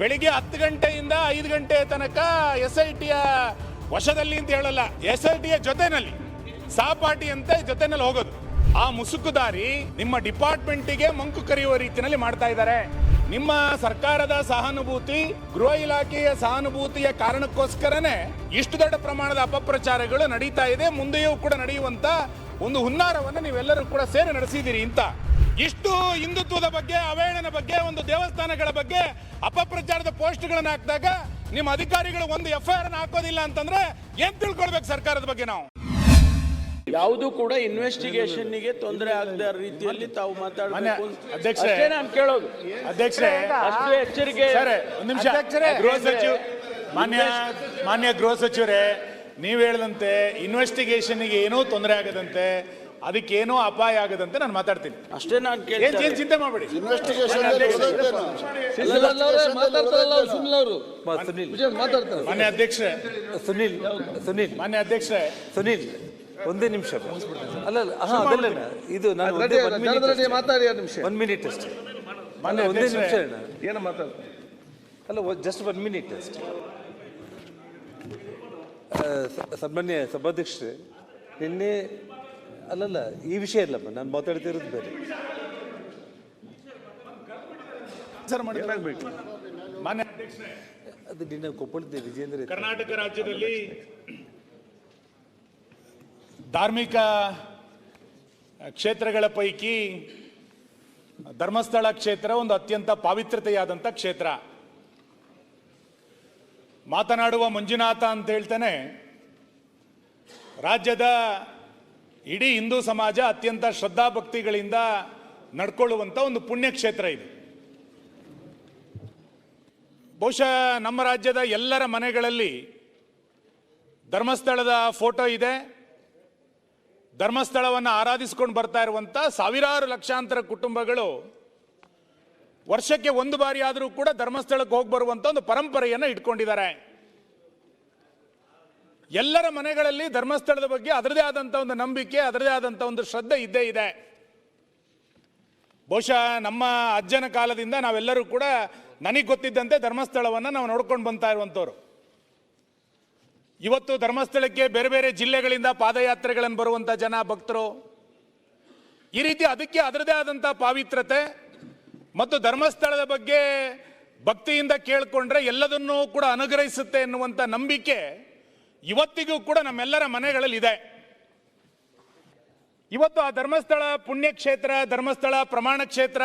ಬೆಳಿಗ್ಗೆ ಹತ್ತು ಗಂಟೆಯಿಂದ ಐದು ಗಂಟೆ ತನಕ ಎಸ್ ಐ ಟಿಯ ವಶದಲ್ಲಿ ಅಂತ ಹೇಳಲ್ಲ ಎಸ್ ಐ ಟಿಯ ಜೊತೆನಲ್ಲಿ ಸಹಪಾಠಿ ಅಂತ ಜೊತೆನಲ್ಲಿ ಹೋಗೋದು. ಆ ಮುಸುಕುದಾರಿ ನಿಮ್ಮ ಡಿಪಾರ್ಟ್ಮೆಂಟಿಗೆ ಮಂಕು ಕರೆಯುವ ರೀತಿಯಲ್ಲಿ ಮಾಡ್ತಾ ಇದ್ದಾರೆ. ನಿಮ್ಮ ಸರ್ಕಾರದ ಸಹಾನುಭೂತಿ, ಗೃಹ ಇಲಾಖೆಯ ಸಹಾನುಭೂತಿಯ ಕಾರಣಕ್ಕೋಸ್ಕರನೇ ಇಷ್ಟು ದೊಡ್ಡ ಪ್ರಮಾಣದ ಅಪಪ್ರಚಾರಗಳು ನಡೀತಾ ಇದೆ. ಮುಂದೆಯೂ ಕೂಡ ನಡೆಯುವಂತ ಒಂದು ಹುನ್ನಾರವನ್ನು ನೀವೆಲ್ಲರೂ ಕೂಡ ಸೇರಿ ನಡೆಸಿದ್ದೀರಿ ಅಂತ ಇಷ್ಟು ಹಿಂದುತ್ವದ ಬಗ್ಗೆ ಅವೇಳನ ಬಗ್ಗೆ ಒಂದು ದೇವಸ್ಥಾನಗಳ ಬಗ್ಗೆ ಅಪಪ್ರಚಾರದ ಪೋಸ್ಟ್ಗಳನ್ನ ಹಾಕಿದಾಗ ನಿಮ್ಮ ಅಧಿಕಾರಿಗಳು ಒಂದು ಎಫ್ ಐ ಆರ್ ಹಾಕೋದಿಲ್ಲ ಅಂತಂದ್ರೆ ಏನ್ ತಿಳ್ಕೊಳ್ಬೇಕು ಸರ್ಕಾರದ ಬಗ್ಗೆ ನಾವು ಯಾವುದು ಕೂಡ ಇನ್ವೆಸ್ಟಿಗೇಷನ್ಗೆ ತೊಂದರೆ ಆಗದ ರೀತಿಯಲ್ಲಿ ತಾವು ಮಾತಾಡಬೇಕು ಅಧ್ಯಕ್ಷರೇ. ಅಷ್ಟೇ ನಾನು ಕೇಳೋದು ಅಧ್ಯಕ್ಷರೇ ಅಷ್ಟು ಎಚ್ಚರಿಕೆ ಸರ್ ಒಂದ್ ನಿಮಿಷ ಅಧ್ಯಕ್ಷರೇ. ಗೃಹ ಸಚಿವ ಮಾನ್ಯ ಮಾನ್ಯ ಗೃಹ ಸಚಿವರೇ ನೀವು ಹೇಳಿದಂತೆ ಇನ್ವೆಸ್ಟಿಗೇಷನ್ಗೆ ಏನೂ ತೊಂದರೆ ಆಗದಂತೆ ಅದಕ್ಕೇನೂ ಅಪಾಯ ಆಗದಂತೆ ನಾನು ಮಾತಾಡ್ತೀನಿ. ಅಷ್ಟೇ ನಾನು ಏನ್ ಏನ್ ಚಿಂತೆ ಮಾಡಬೇಡಿ. ಇನ್ವೆಸ್ಟಿಗೇಷನ್ ಮಾತಾಡ್ತಾರಲ್ಲ ಅವ್ರು ಸುಮ್ಮನೆ ಅವರು. ಸುನಿಲ್. ವಿಜಯ್ ಮಾತಾಡ್ತಾರೆ. ಮಾನ್ಯ ಅಧ್ಯಕ್ಷರೇ ಸುನಿಲ್ ಸುನಿಲ್. ಮಾನ್ಯ ಅಧ್ಯಕ್ಷರೇ ಸುನಿಲ್ ಒಂದೇ ನಿಮಿಷ. ಅಲ್ಲ ಅಲ್ಲ ಹಾ ಅದಲ್ಲ ಇದು ನಾನು ಮಾತಾಡಿ ನಿಮಿಷ. ಒನ್ ಮಿನಿಟ್ ಅಷ್ಟೇ. ಮಾನ್ಯ ಒಂದೇ ನಿಮಿಷ ಏನು ಮಾತಾಡ್ತಾರೆ ಅಲ್ಲ ಜಸ್ಟ್ ಒನ್ ಮಿನಿಟ್ ಅಷ್ಟೇ. ಸನ್ಮಾನ್ಯ ಸಭಾಧ್ಯಕ್ಷರೇ ನಿನ್ನೆ ಅಲ್ಲಲ್ಲ ಈ ವಿಷಯ ಇಲ್ಲಮ್ಮ ನಾನು ಮಾತಾಡ್ತಿರೋದು ಬೇರೆ. ಸರ್ ಮಾನ್ಯ ಅದು ನಿನ್ನ ಕೊಪ್ಪಳದ ವಿಜೇಂದ್ರ. ಕರ್ನಾಟಕ ರಾಜ್ಯದಲ್ಲಿ ಧಾರ್ಮಿಕ ಕ್ಷೇತ್ರಗಳ ಪೈಕಿ ಧರ್ಮಸ್ಥಳ ಕ್ಷೇತ್ರ ಒಂದು ಅತ್ಯಂತ ಪಾವಿತ್ರತೆಯಾದಂಥ ಕ್ಷೇತ್ರ. ಮಾತನಾಡುವ ಮಂಜುನಾಥ ಅಂತ ಹೇಳ್ತಾನೆ ರಾಜ್ಯದ ಇಡೀ ಹಿಂದೂ ಸಮಾಜ ಅತ್ಯಂತ ಶ್ರದ್ಧಾಭಕ್ತಿಗಳಿಂದ ನಡ್ಕೊಳ್ಳುವಂಥ ಒಂದು ಪುಣ್ಯಕ್ಷೇತ್ರ ಇದು. ಬಹುಶಃ ನಮ್ಮ ರಾಜ್ಯದ ಎಲ್ಲರ ಮನೆಗಳಲ್ಲಿ ಧರ್ಮಸ್ಥಳದ ಫೋಟೋ ಇದೆ. ಧರ್ಮಸ್ಥಳವನ್ನು ಆರಾಧಿಸ್ಕೊಂಡು ಬರ್ತಾ ಇರುವಂಥ ಸಾವಿರಾರು ಲಕ್ಷಾಂತರ ಕುಟುಂಬಗಳು ವರ್ಷಕ್ಕೆ ಒಂದು ಬಾರಿ ಆದರೂ ಕೂಡ ಧರ್ಮಸ್ಥಳಕ್ಕೆ ಹೋಗಿ ಬರುವಂಥ ಒಂದು ಪರಂಪರೆಯನ್ನು ಇಟ್ಕೊಂಡಿದ್ದಾರೆ. ಎಲ್ಲರ ಮನೆಗಳಲ್ಲಿ ಧರ್ಮಸ್ಥಳದ ಬಗ್ಗೆ ಅದರದೇ ಆದಂಥ ಒಂದು ನಂಬಿಕೆ, ಅದರದೇ ಆದಂಥ ಒಂದು ಶ್ರದ್ಧೆ ಇದ್ದೇ ಇದೆ. ಬಹುಶಃ ನಮ್ಮ ಅಜ್ಜನ ಕಾಲದಿಂದ ನಾವೆಲ್ಲರೂ ಕೂಡ ನನಗೆ ಗೊತ್ತಿದ್ದಂತೆ ಧರ್ಮಸ್ಥಳವನ್ನು ನಾವು ನೋಡ್ಕೊಂಡು ಬಂತಾ ಇರುವಂಥವ್ರು ಇವತ್ತು ಧರ್ಮಸ್ಥಳಕ್ಕೆ ಬೇರೆ ಬೇರೆ ಜಿಲ್ಲೆಗಳಿಂದ ಪಾದಯಾತ್ರೆಗಳನ್ನು ಬರುವಂಥ ಜನ, ಭಕ್ತರು, ಈ ರೀತಿ ಅದಕ್ಕೆ ಅದರದೇ ಆದಂಥ ಪಾವಿತ್ರತೆ ಮತ್ತು ಧರ್ಮಸ್ಥಳದ ಬಗ್ಗೆ ಭಕ್ತಿಯಿಂದ ಕೇಳಿಕೊಂಡ್ರೆ ಎಲ್ಲದನ್ನೂ ಕೂಡ ಅನುಗ್ರಹಿಸುತ್ತೆ ಎನ್ನುವಂಥ ನಂಬಿಕೆ ಇವತ್ತಿಗೂ ಕೂಡ ನಮ್ಮೆಲ್ಲರ ಮನೆಗಳಲ್ಲಿ ಇದೆ ಇವತ್ತು ಆ ಧರ್ಮಸ್ಥಳ ಪುಣ್ಯಕ್ಷೇತ್ರ, ಧರ್ಮಸ್ಥಳ ಪ್ರಮಾಣ ಕ್ಷೇತ್ರ,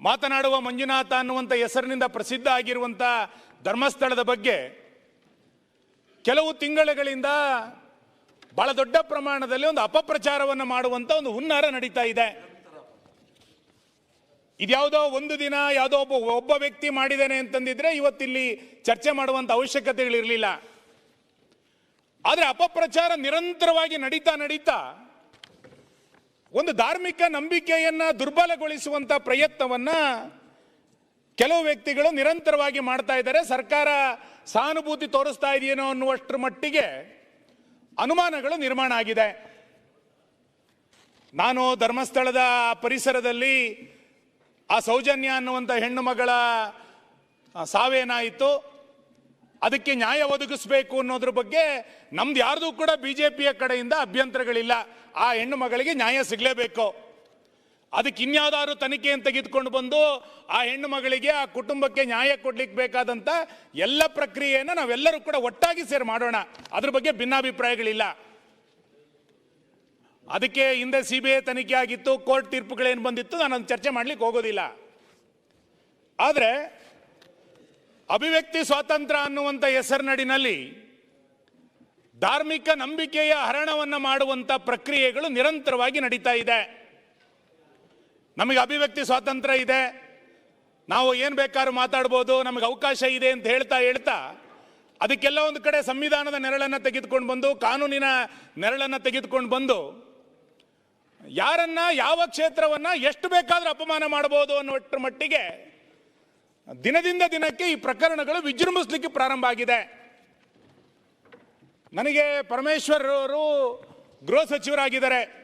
ಮಾತನಾಡುವ ಮಂಜುನಾಥ ಅನ್ನುವಂಥ ಹೆಸರಿನಿಂದ ಪ್ರಸಿದ್ಧ ಆಗಿರುವಂಥ ಧರ್ಮಸ್ಥಳದ ಬಗ್ಗೆ ಕೆಲವು ತಿಂಗಳುಗಳಿಂದ ಬಹಳ ದೊಡ್ಡ ಪ್ರಮಾಣದಲ್ಲಿ ಒಂದು ಅಪಪ್ರಚಾರವನ್ನು ಮಾಡುವಂಥ ಒಂದು ಹುನ್ನಾರ ನಡೀತಾ ಇದೆ. ಇದ್ಯಾವುದೋ ಒಂದು ದಿನ ಯಾವುದೋ ಒಬ್ಬ ಒಬ್ಬ ವ್ಯಕ್ತಿ ಮಾಡಿದ್ದೇನೆ ಅಂತಂದಿದ್ರೆ ಇವತ್ತಿಲ್ಲಿ ಚರ್ಚೆ ಮಾಡುವಂಥ ಅವಶ್ಯಕತೆಗಳಿರಲಿಲ್ಲ. ಆದರೆ ಅಪಪ್ರಚಾರ ನಿರಂತರವಾಗಿ ನಡೀತಾ ನಡೀತಾ ಒಂದು ಧಾರ್ಮಿಕ ನಂಬಿಕೆಯನ್ನು ದುರ್ಬಲಗೊಳಿಸುವಂಥ ಪ್ರಯತ್ನವನ್ನು ಕೆಲವು ವ್ಯಕ್ತಿಗಳು ನಿರಂತರವಾಗಿ ಮಾಡ್ತಾ ಇದ್ದಾರೆ. ಸರ್ಕಾರ ಸಹಾನುಭೂತಿ ತೋರಿಸ್ತಾ ಇದೆಯೇನೋ ಅನ್ನುವಷ್ಟರ ಮಟ್ಟಿಗೆ ಅನುಮಾನಗಳು ನಿರ್ಮಾಣ ಆಗಿದೆ. ನಾನು ಧರ್ಮಸ್ಥಳದ ಪರಿಸರದಲ್ಲಿ ಆ ಸೌಜನ್ಯ ಅನ್ನುವಂಥ ಹೆಣ್ಣು ಮಗಳ ಸಾವೇನಾಯಿತು ಅದಕ್ಕೆ ನ್ಯಾಯ ಒದಗಿಸಬೇಕು ಅನ್ನೋದ್ರ ಬಗ್ಗೆ ನಮ್ದು ಯಾರ್ದು ಕೂಡ ಬಿ ಜೆ ಪಿಯ ಕಡೆಯಿಂದ ಅಭ್ಯಂತರಗಳಿಲ್ಲ. ಆ ಹೆಣ್ಣು ಮಗಳಿಗೆ ನ್ಯಾಯ ಸಿಗಲೇಬೇಕು. ಅದಕ್ಕೆ ಇನ್ಯಾವುದಾದ್ರು ತನಿಖೆಯನ್ನು ತೆಗೆದುಕೊಂಡು ಬಂದು ಆ ಹೆಣ್ಣು ಮಗಳಿಗೆ ಆ ಕುಟುಂಬಕ್ಕೆ ನ್ಯಾಯ ಕೊಡ್ಲಿಕ್ಕೆ ಬೇಕಾದಂತ ಎಲ್ಲ ಪ್ರಕ್ರಿಯೆಯನ್ನು ನಾವೆಲ್ಲರೂ ಕೂಡ ಒಟ್ಟಾಗಿ ಸೇರಿ ಮಾಡೋಣ. ಅದ್ರ ಬಗ್ಗೆ ಭಿನ್ನಾಭಿಪ್ರಾಯಗಳಿಲ್ಲ. ಅದಕ್ಕೆ ಹಿಂದೆ ಸಿ ಬಿ ಐ ತನಿಖೆ ಆಗಿತ್ತು, ಕೋರ್ಟ್ ತೀರ್ಪುಗಳೇನು ಬಂದಿತ್ತು ನಾನು ಚರ್ಚೆ ಮಾಡ್ಲಿಕ್ಕೆ ಹೋಗೋದಿಲ್ಲ. ಆದರೆ ಅಭಿವ್ಯಕ್ತಿ ಸ್ವಾತಂತ್ರ್ಯ ಅನ್ನುವಂಥ ಹೆಸರಿನಡಿನಲ್ಲಿ ಧಾರ್ಮಿಕ ನಂಬಿಕೆಯ ಹರಣವನ್ನು ಮಾಡುವಂಥ ಪ್ರಕ್ರಿಯೆಗಳು ನಿರಂತರವಾಗಿ ನಡೀತಾ ಇದೆ. ನಮಗೆ ಅಭಿವ್ಯಕ್ತಿ ಸ್ವಾತಂತ್ರ್ಯ ಇದೆ. ನಾವು ಏನು ಬೇಕಾದ್ರೂ ಮಾತಾಡ್ಬೋದು, ನಮಗೆ ಅವಕಾಶ ಇದೆ ಅಂತ ಹೇಳ್ತಾ ಹೇಳ್ತಾ ಅದಕ್ಕೆಲ್ಲ ಒಂದು ಕಡೆ ಸಂವಿಧಾನದ ನೆರಳನ್ನು ತೆಗೆದುಕೊಂಡು ಬಂದು, ಕಾನೂನಿನ ನೆರಳನ್ನು ತೆಗೆದುಕೊಂಡು ಬಂದು ಯಾರನ್ನ, ಯಾವ ಕ್ಷೇತ್ರವನ್ನು, ಎಷ್ಟು ಬೇಕಾದರೂ ಅಪಮಾನ ಮಾಡ್ಬೋದು ಅನ್ನೋ ಮಟ್ಟಿಗೆ ದಿನದಿಂದ ದಿನಕ್ಕೆ ಈ ಪ್ರಕರಣಗಳು ವಿಜೃಂಭಿಸಲಿಕ್ಕೆ ಪ್ರಾರಂಭ ಆಗಿದೆ. ನನಗೆ ಪರಮೇಶ್ವರ್ ಅವರು ಗೃಹ ಸಚಿವರಾಗಿದ್ದಾರೆ.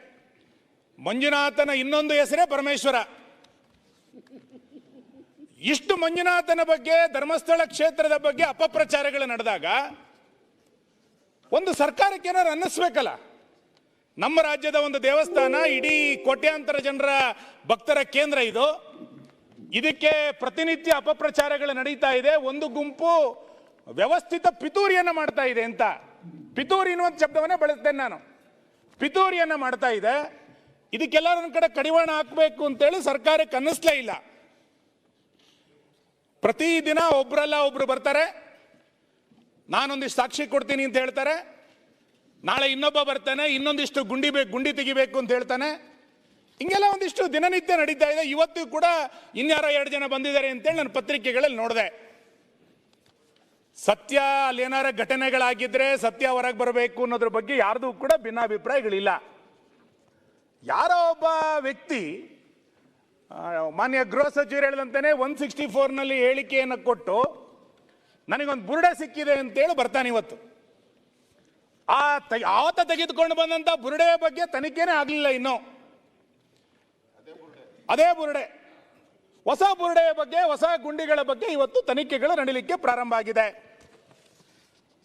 ಮಂಜುನಾಥನ ಇನ್ನೊಂದು ಹೆಸರೇ ಪರಮೇಶ್ವರ. ಇಷ್ಟು ಮಂಜುನಾಥನ ಬಗ್ಗೆ, ಧರ್ಮಸ್ಥಳ ಕ್ಷೇತ್ರದ ಬಗ್ಗೆ ಅಪಪ್ರಚಾರಗಳು ನಡೆದಾಗ ಒಂದು ಸರ್ಕಾರಕ್ಕೆ ಅನ್ನಿಸ್ಬೇಕಲ್ಲ? ನಮ್ಮ ರಾಜ್ಯದ ಒಂದು ದೇವಸ್ಥಾನ, ಇಡೀ ಕೋಟ್ಯಾಂತರ ಜನರ ಭಕ್ತರ ಕೇಂದ್ರ ಇದು. ಇದಕ್ಕೆ ಪ್ರತಿನಿತ್ಯ ಅಪಪ್ರಚಾರಗಳು ನಡೀತಾ ಇದೆ. ಒಂದು ಗುಂಪು ವ್ಯವಸ್ಥಿತ ಪಿತೂರಿಯನ್ನ ಮಾಡ್ತಾ ಇದೆ ಅಂತ. ಪಿತೂರಿ ಅನ್ನುವಂಥ ಶಬ್ದವನ್ನೇ ಬಳಸ್ತೇನೆ ನಾನು. ಪಿತೂರಿಯನ್ನ ಮಾಡ್ತಾ ಇದೆ. ಇದಕ್ಕೆಲ್ಲ ನನ್ನ ಕಡೆ ಕಡಿವಾಣ ಹಾಕಬೇಕು ಅಂತೇಳಿ ಸರ್ಕಾರಕ್ಕೆ ಅನ್ನಿಸ್ಲೇ ಇಲ್ಲ. ಪ್ರತಿದಿನ ಒಬ್ರಲ್ಲ ಒಬ್ರು ಬರ್ತಾರೆ. ನಾನೊಂದಿಷ್ಟು ಸಾಕ್ಷಿ ಕೊಡ್ತೀನಿ ಅಂತ ಹೇಳ್ತಾರೆ. ನಾಳೆ ಇನ್ನೊಬ್ಬ ಬರ್ತಾನೆ, ಇನ್ನೊಂದಿಷ್ಟು ಗುಂಡಿ ಬೇಕು ಗುಂಡಿ ತೆಗಿಬೇಕು ಅಂತ ಹೇಳ್ತಾನೆ. ಹಿಂಗೆಲ್ಲ ಒಂದಿಷ್ಟು ದಿನನಿತ್ಯ ನಡೀತಾ ಇದೆ. ಇವತ್ತು ಕೂಡ ಇನ್ಯಾರೋ ಎರಡು ಜನ ಬಂದಿದ್ದಾರೆ ಅಂತೇಳಿ ನಾನು ಪತ್ರಿಕೆಗಳಲ್ಲಿ ನೋಡಿದೆ. ಸತ್ಯ ಅಲ್ಲಿ ಏನಾರ ಘಟನೆಗಳಾಗಿದ್ರೆ ಸತ್ಯ ಹೊರಗೆ ಬರಬೇಕು ಅನ್ನೋದ್ರ ಬಗ್ಗೆ ಯಾರ್ದು ಕೂಡ ಭಿನ್ನಾಭಿಪ್ರಾಯಗಳಿಲ್ಲ. ಯಾರೋ ಒಬ್ಬ ವ್ಯಕ್ತಿ ಮಾನ್ಯ ಗೃಹ ಸಚಿವರು ಹೇಳಿದಂತೆ ಒನ್ ಸಿಕ್ಸ್ಟಿ ಫೋರ್ನಲ್ಲಿ ಹೇಳಿಕೆಯನ್ನು ಕೊಟ್ಟು, ನನಗೊಂದು ಬುರುಡೆ ಸಿಕ್ಕಿದೆ ಅಂತೇಳಿ ಬರ್ತಾನೆ ಇವತ್ತು. ಆ ಆತ ತೆಗೆದುಕೊಂಡು ಬಂದಂತ ಬುರುಡೆಯ ಬಗ್ಗೆ ತನಿಖೆನೇ ಆಗಲಿಲ್ಲ ಇನ್ನು. ಅದೇ ಬುರುಡೆ. ಹೊಸ ಬುರುಡೆಯ ಬಗ್ಗೆ, ಹೊಸ ಗುಂಡಿಗಳ ಬಗ್ಗೆ ಇವತ್ತು ತನಿಖೆಗಳು ನಡೀಲಿಕ್ಕೆ ಪ್ರಾರಂಭ ಆಗಿದೆ.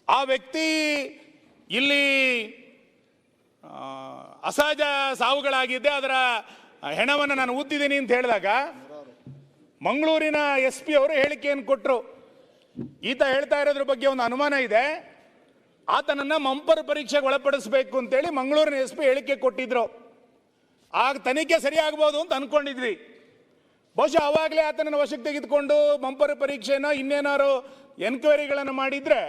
ಆ ವ್ಯಕ್ತಿ ಇಲ್ಲಿ ಅಸಹಜ ಸಾವುಗಳಾಗಿದ್ದೆ, ಅದರ ಹೆಣವನ್ನು ನಾನು ಊದ್ದಿದ್ದೀನಿ ಅಂತ ಹೇಳಿದಾಗ ಮಂಗಳೂರಿನ ಎಸ್ ಪಿ ಅವರು ಹೇಳಿಕೆಯನ್ನು ಕೊಟ್ಟರು ಈತ ಹೇಳ್ತಾ ಇರೋದ್ರ ಬಗ್ಗೆ ಒಂದು ಅನುಮಾನ ಇದೆ. ಆತನನ್ನ ಮಂಪರ್ ಪರೀಕ್ಷೆಗೆ ಒಳಪಡಿಸಬೇಕು ಅಂತೇಳಿ ಮಂಗಳೂರಿನ ಎಸ್ ಪಿ ಹೇಳಿಕೆ ಕೊಟ್ಟಿದ್ರು. ಆಗ ತನಿಖೆ ಸರಿಯಾಗ್ಬೋದು ಅಂತ ಅನ್ಕೊಂಡಿದ್ವಿ. ಬಹುಶಃ ಆವಾಗಲೇ ಆತನನ್ನು ವಶಕ್ಕೆ ತೆಗೆದುಕೊಂಡು ಬಂಪರ್ ಪರೀಕ್ಷೆನ ಇನ್ನೇನಾರು ಎನ್ಕ್ವೈರಿಗಳನ್ನು ಮಾಡಿದ್ರೆ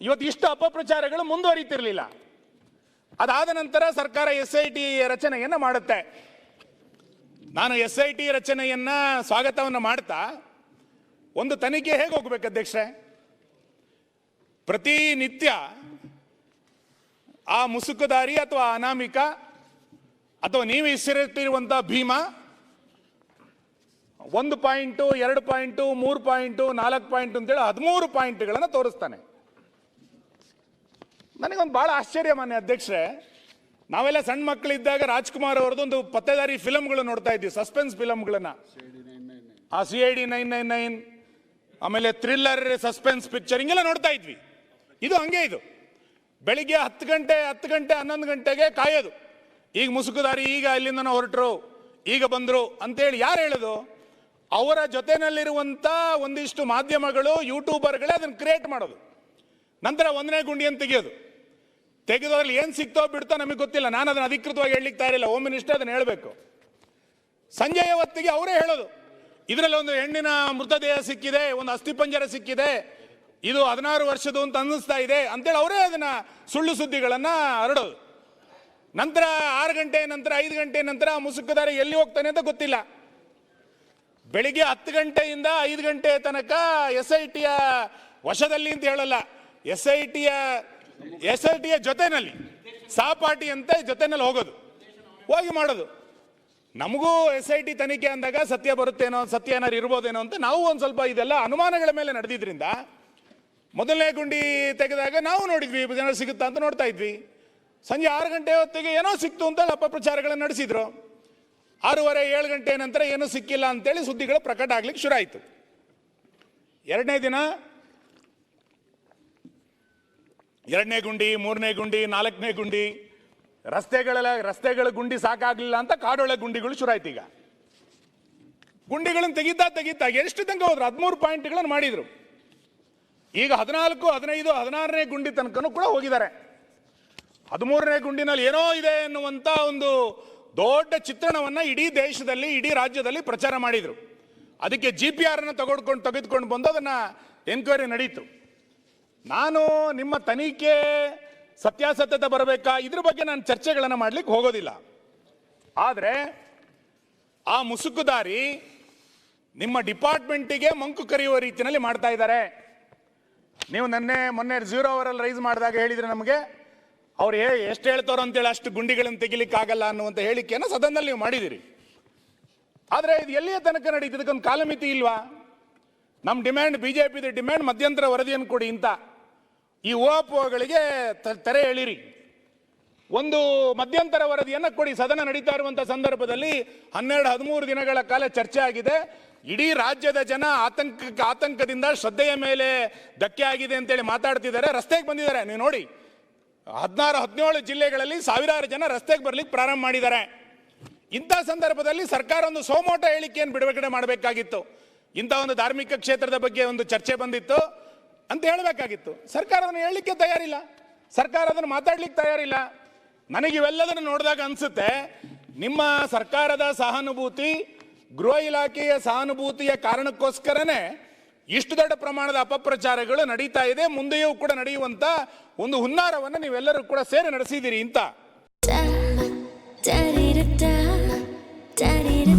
ಇವತ್ತು ಇಷ್ಟು ಅಪಪ್ರಚಾರಗಳು ಮುಂದುವರಿತಿರ್ಲಿಲ್ಲ. ಅದಾದ ನಂತರ ಸರ್ಕಾರ ಎಸ್ ಐ ಟಿ ರಚನೆಯನ್ನ ಮಾಡುತ್ತೆ. ನಾನು ಎಸ್ ಐ ಟಿ ರಚನೆಯನ್ನ ಸ್ವಾಗತವನ್ನು ಮಾಡ್ತಾ ಒಂದು ತನಿಖೆ ಹೇಗೆ ಹೋಗ್ಬೇಕು ಅಧ್ಯಕ್ಷರೇ? ಪ್ರತಿನಿತ್ಯ ಆ ಮುಸುಕುದಾರಿ ಅಥವಾ ಅನಾಮಿಕ ಅಥವಾ ನೀವು ಹೆಸರಿಟ್ಟಿರುವಂಥ ಭೀಮ? ಒಂದು ಪಾಯಿಂಟು ಎರಡು ಪಾಯಿಂಟು ಮೂರು ಪಾಯಿಂಟು ನಾಲ್ಕು ಪಾಯಿಂಟ್ ಅಂತೇಳಿ ಹದಿಮೂರು ಪಾಯಿಂಟ್ಗಳನ್ನು ತೋರಿಸ್ತಾನೆ. ನನಗೊಂದು ಬಹಳ ಆಶ್ಚರ್ಯ ಮಾನ್ಯ ಅಧ್ಯಕ್ಷರೇ, ನಾವೆಲ್ಲ ಸಣ್ಣ ಮಕ್ಕಳಿದ್ದಾಗ ರಾಜ್ಕುಮಾರ್ ಅವರದೊಂದು ಪತ್ತೆದಾರಿ ಫಿಲಮ್ಗಳು ನೋಡ್ತಾ ಇದ್ವಿ, ಸಸ್ಪೆನ್ಸ್ ಫಿಲಮ್ಗಳನ್ನ ಆ C I D nine nine nine, ಆಮೇಲೆ ಥ್ರಿಲ್ಲರ್, ಸಸ್ಪೆನ್ಸ್ ಪಿಕ್ಚರ್, ಹಿಂಗೆಲ್ಲ ನೋಡ್ತಾ ಇದ್ವಿ. ಇದು ಹಂಗೆ ಇದು. ಬೆಳಿಗ್ಗೆ ಹತ್ತು ಗಂಟೆ ಹತ್ತು ಗಂಟೆ, ಹನ್ನೊಂದು ಗಂಟೆಗೆ ಕಾಯೋದು. ಈಗ ಮುಸುಕುದಾರಿ ಈಗ ಇಲ್ಲಿಂದ ಹೊರಟರು, ಈಗ ಬಂದರು ಅಂತೇಳಿ ಯಾರು ಹೇಳೋದು? ಅವರ ಜೊತೆನಲ್ಲಿರುವಂಥ ಒಂದಿಷ್ಟು ಮಾಧ್ಯಮಗಳು, ಯೂಟ್ಯೂಬರ್ಗಳೇ ಅದನ್ನು ಕ್ರಿಯೇಟ್ ಮಾಡೋದು. ನಂತರ ಒಂದನೇ ಗುಂಡಿಯನ್ನು ತೆಗೆಯೋದು. ತೆಗೆದೋದ್ರಲ್ಲಿ ಏನು ಸಿಕ್ತೋ ಬಿಡ್ತೋ ನಮಗೆ ಗೊತ್ತಿಲ್ಲ. ನಾನು ಅದನ್ನು ಅಧಿಕೃತವಾಗಿ ಹೇಳಲಿಕ್ಕೆ ತಯಾರಿಲ್ಲ. ಹೋಮ್ ಮಿನಿಸ್ಟರ್ ಅದನ್ನು ಹೇಳಬೇಕು. ಸಂಜೆಯ ಹೊತ್ತಿಗೆ ಅವರೇ ಹೇಳೋದು. ಇದರಲ್ಲಿ ಒಂದು ಹೆಣ್ಣಿನ ಮೃತದೇಹ ಸಿಕ್ಕಿದೆ, ಒಂದು ಅಸ್ಥಿಪಂಜರ ಸಿಕ್ಕಿದೆ, ಇದು ಹದಿನಾರು ವರ್ಷದ್ದು ಅಂತ ಅನ್ನಿಸ್ತಾ ಇದೆ ಅಂತೇಳಿ ಅವರೇ ಅದನ್ನು ಸುಳ್ಳು ಸುದ್ದಿಗಳನ್ನು ಹರಡೋದು. ನಂತರ ಆರು ಗಂಟೆ ನಂತರ ಐದು ಗಂಟೆ ನಂತರ ಆ ಮುಸುಕುದಾರ ಎಲ್ಲಿ ಹೋಗ್ತಾನೆ ಅಂತ ಗೊತ್ತಿಲ್ಲ. ಬೆಳಿಗ್ಗೆ ಹತ್ತು ಗಂಟೆಯಿಂದ ಐದು ಗಂಟೆ ತನಕ ಎಸ್ ಐ ಟಿಯ ವಶದಲ್ಲಿ ಅಂತ ಹೇಳಲ್ಲ. ಎಸ್ ಐ ಟಿಯ ಎಸ್ ಐ ಟಿಯ ಜೊತೆನಲ್ಲಿ, ಸಹಪಾಠಿ ಅಂತ ಜೊತೆನಲ್ಲಿ ಹೋಗೋದು, ಹೋಗಿ ಮಾಡೋದು. ನಮಗೂ ಎಸ್ ಐ ಟಿ ತನಿಖೆ ಅಂದಾಗ ಸತ್ಯ ಬರುತ್ತೇನೋ, ಸತ್ಯ ಏನಾರು ಇರ್ಬೋದೇನೋ ಅಂತ ನಾವು ಒಂದು ಸ್ವಲ್ಪ ಇದೆಲ್ಲ ಅನುಮಾನಗಳ ಮೇಲೆ ನಡೆದಿದ್ರಿಂದ ಮೊದಲನೇ ಗುಂಡಿ ತೆಗೆದಾಗ ನಾವು ನೋಡಿದ್ವಿ ಜನ ಸಿಗುತ್ತಾ ಅಂತ ನೋಡ್ತಾ ಇದ್ವಿ. ಸಂಜೆ ಆರು ಗಂಟೆ ಹೊತ್ತಿಗೆ ಏನೋ ಸಿಕ್ತು ಅಂತ ಅಪಪ್ರಚಾರಗಳನ್ನು ನಡೆಸಿದ್ರು. ಆರೂವರೆ, ಏಳು ಗಂಟೆ ನಂತರ ಏನೂ ಸಿಕ್ಕಿಲ್ಲ ಅಂತೇಳಿ ಸುದ್ದಿಗಳು ಪ್ರಕಟ ಆಗ್ಲಿಕ್ಕೆ ಶುರು ಆಯಿತು. ಎರಡನೇ ದಿನ ಎರಡನೇ ಗುಂಡಿ, ಮೂರನೇ ಗುಂಡಿ, ನಾಲ್ಕನೇ ಗುಂಡಿ, ರಸ್ತೆಗಳೆಲ್ಲ, ರಸ್ತೆಗಳ ಗುಂಡಿ ಸಾಕಾಗ್ಲಿಲ್ಲ ಅಂತ ಕಾಡೊಳೆ ಗುಂಡಿಗಳು ಶುರು ಆಯ್ತು ಈಗ. ಗುಂಡಿಗಳನ್ನು ತೆಗೀತಾ ತೆಗೀತಾ ಎಷ್ಟು ತನಕ ಹೋದ್ರು? ಹದಿಮೂರು ಪಾಯಿಂಟ್ಗಳನ್ನು ಮಾಡಿದ್ರು. ಈಗ ಹದಿನಾಲ್ಕು, ಹದಿನೈದು, ಹದಿನಾರನೇ ಗುಂಡಿ ತನಕನೂ ಕೂಡ ಹೋಗಿದ್ದಾರೆ. ಹದಿಮೂರನೇ ಗುಂಡಿನಲ್ಲಿ ಏನೋ ಇದೆ ಎನ್ನುವಂಥ ಒಂದು ದೊಡ್ಡ ಚಿತ್ರಣವನ್ನ ಇಡೀ ದೇಶದಲ್ಲಿ, ಇಡೀ ರಾಜ್ಯದಲ್ಲಿ ಪ್ರಚಾರ ಮಾಡಿದ್ರು. ಅದಕ್ಕೆ ಜಿ ಪಿ ಆರ್ನ ತಗೊಂಡ್ಕೊಂಡು, ತೆಗೆದುಕೊಂಡು ಬಂದು ಅದನ್ನ ಎನ್ಕ್ವೈರಿ ನಡೀತು. ನಾನು ನಿಮ್ಮ ತನಿಖೆ, ಸತ್ಯಾಸತ್ಯತೆ ಬರಬೇಕಾ? ಇದ್ರ ಬಗ್ಗೆ ನಾನು ಚರ್ಚೆಗಳನ್ನು ಮಾಡ್ಲಿಕ್ಕೆ ಹೋಗೋದಿಲ್ಲ. ಆದರೆ ಆ ಮುಸುಕುದಾರಿ ನಿಮ್ಮ ಡಿಪಾರ್ಟ್ಮೆಂಟಿಗೆ ಮಂಕು ಕರೆಯುವ ರೀತಿಯಲ್ಲಿ ಮಾಡ್ತಾ ಇದ್ದಾರೆ. ನೀವು ನನ್ನೆ, ಮೊನ್ನೆ ಝೀರೋ ಅವರಲ್ಲಿ ರೈಸ್ ಮಾಡಿದಾಗ ಹೇಳಿದ್ರೆ ನಮಗೆ. ಅವ್ರು ಹೇ ಎಷ್ಟು ಹೇಳ್ತಾರೋ ಅಂತೇಳಿ ಅಷ್ಟು ಗುಂಡಿಗಳನ್ನು ತೆಗಿಲಿಕ್ಕಾಗಲ್ಲ ಅನ್ನುವಂಥ ಹೇಳಿಕೆಯನ್ನು ಸದನದಲ್ಲಿ ನೀವು ಮಾಡಿದಿರಿ. ಆದರೆ ಇದು ಎಲ್ಲಿಯ ತನಕ ನಡೀತು? ಇದಕ್ಕೊಂದು ಕಾಲಮಿತಿ ಇಲ್ವಾ? ನಮ್ಮ ಡಿಮ್ಯಾಂಡ್, ಬಿಜೆಪಿದ ಡಿಮ್ಯಾಂಡ್ ಮಧ್ಯಂತರ ವರದಿಯನ್ನು ಕೊಡಿ ಇಂಥ ಈ ಓಪೋಗಳಿಗೆ ತೆರೆ ಎಳಿರಿ. ಒಂದು ಮಧ್ಯಂತರ ವರದಿಯನ್ನು ಕೊಡಿ. ಸದನ ನಡೀತಾ ಇರುವಂಥ ಸಂದರ್ಭದಲ್ಲಿ ಹನ್ನೆರಡು, ಹದಿಮೂರು ದಿನಗಳ ಕಾಲ ಚರ್ಚೆ ಆಗಿದೆ. ಇಡೀ ರಾಜ್ಯದ ಜನ ಆತಂಕ, ಆತಂಕದಿಂದ ಶ್ರದ್ಧೆಯ ಮೇಲೆ ಧಕ್ಕೆ ಆಗಿದೆ ಅಂತೇಳಿ ಮಾತಾಡ್ತಿದ್ದಾರೆ. ರಸ್ತೆಗೆ ಬಂದಿದ್ದಾರೆ. ನೀವು ನೋಡಿ ಹದಿನಾರು, ಹದಿನೇಳು ಜಿಲ್ಲೆಗಳಲ್ಲಿ ಸಾವಿರಾರು ಜನ ರಸ್ತೆಗೆ ಬರ್ಲಿಕ್ಕೆ ಪ್ರಾರಂಭ ಮಾಡಿದ್ದಾರೆ. ಇಂಥ ಸಂದರ್ಭದಲ್ಲಿ ಸರ್ಕಾರ ಒಂದು ಸೋಮೋಟ ಹೇಳಿಕೆಯನ್ನು ಬಿಡುಗಡೆ ಮಾಡಬೇಕಾಗಿತ್ತು. ಇಂಥ ಒಂದು ಧಾರ್ಮಿಕ ಕ್ಷೇತ್ರದ ಬಗ್ಗೆ ಒಂದು ಚರ್ಚೆ ಬಂದಿತ್ತು ಅಂತ ಹೇಳಬೇಕಾಗಿತ್ತು. ಸರ್ಕಾರ ಅದನ್ನು ಹೇಳಲಿಕ್ಕೆ ತಯಾರಿಲ್ಲ. ಸರ್ಕಾರ ಅದನ್ನು ಮಾತಾಡ್ಲಿಕ್ಕೆ ತಯಾರಿಲ್ಲ. ನನಗೆ ಇವೆಲ್ಲದನ್ನು ನೋಡಿದಾಗ ಅನ್ಸುತ್ತೆ, ನಿಮ್ಮ ಸರ್ಕಾರದ ಸಹಾನುಭೂತಿ ಗೃಹ ಇಲಾಖೆಯ ಸಹಾನುಭೂತಿಯ ಕಾರಣಕ್ಕೋಸ್ಕರನೇ ಇಷ್ಟು ದೊಡ್ಡ ಪ್ರಮಾಣದ ಅಪಪ್ರಚಾರಗಳು ನಡೀತಾ ಇದೆ ಮುಂದೆಯೂ ಕೂಡ ನಡೆಯುವಂತ ಒಂದು ಹುನ್ನಾರವನ್ನು ನೀವೆಲ್ಲರೂ ಕೂಡ ಸೇರಿ ನಡೆಸಿದಿರಿ ಅಂತ.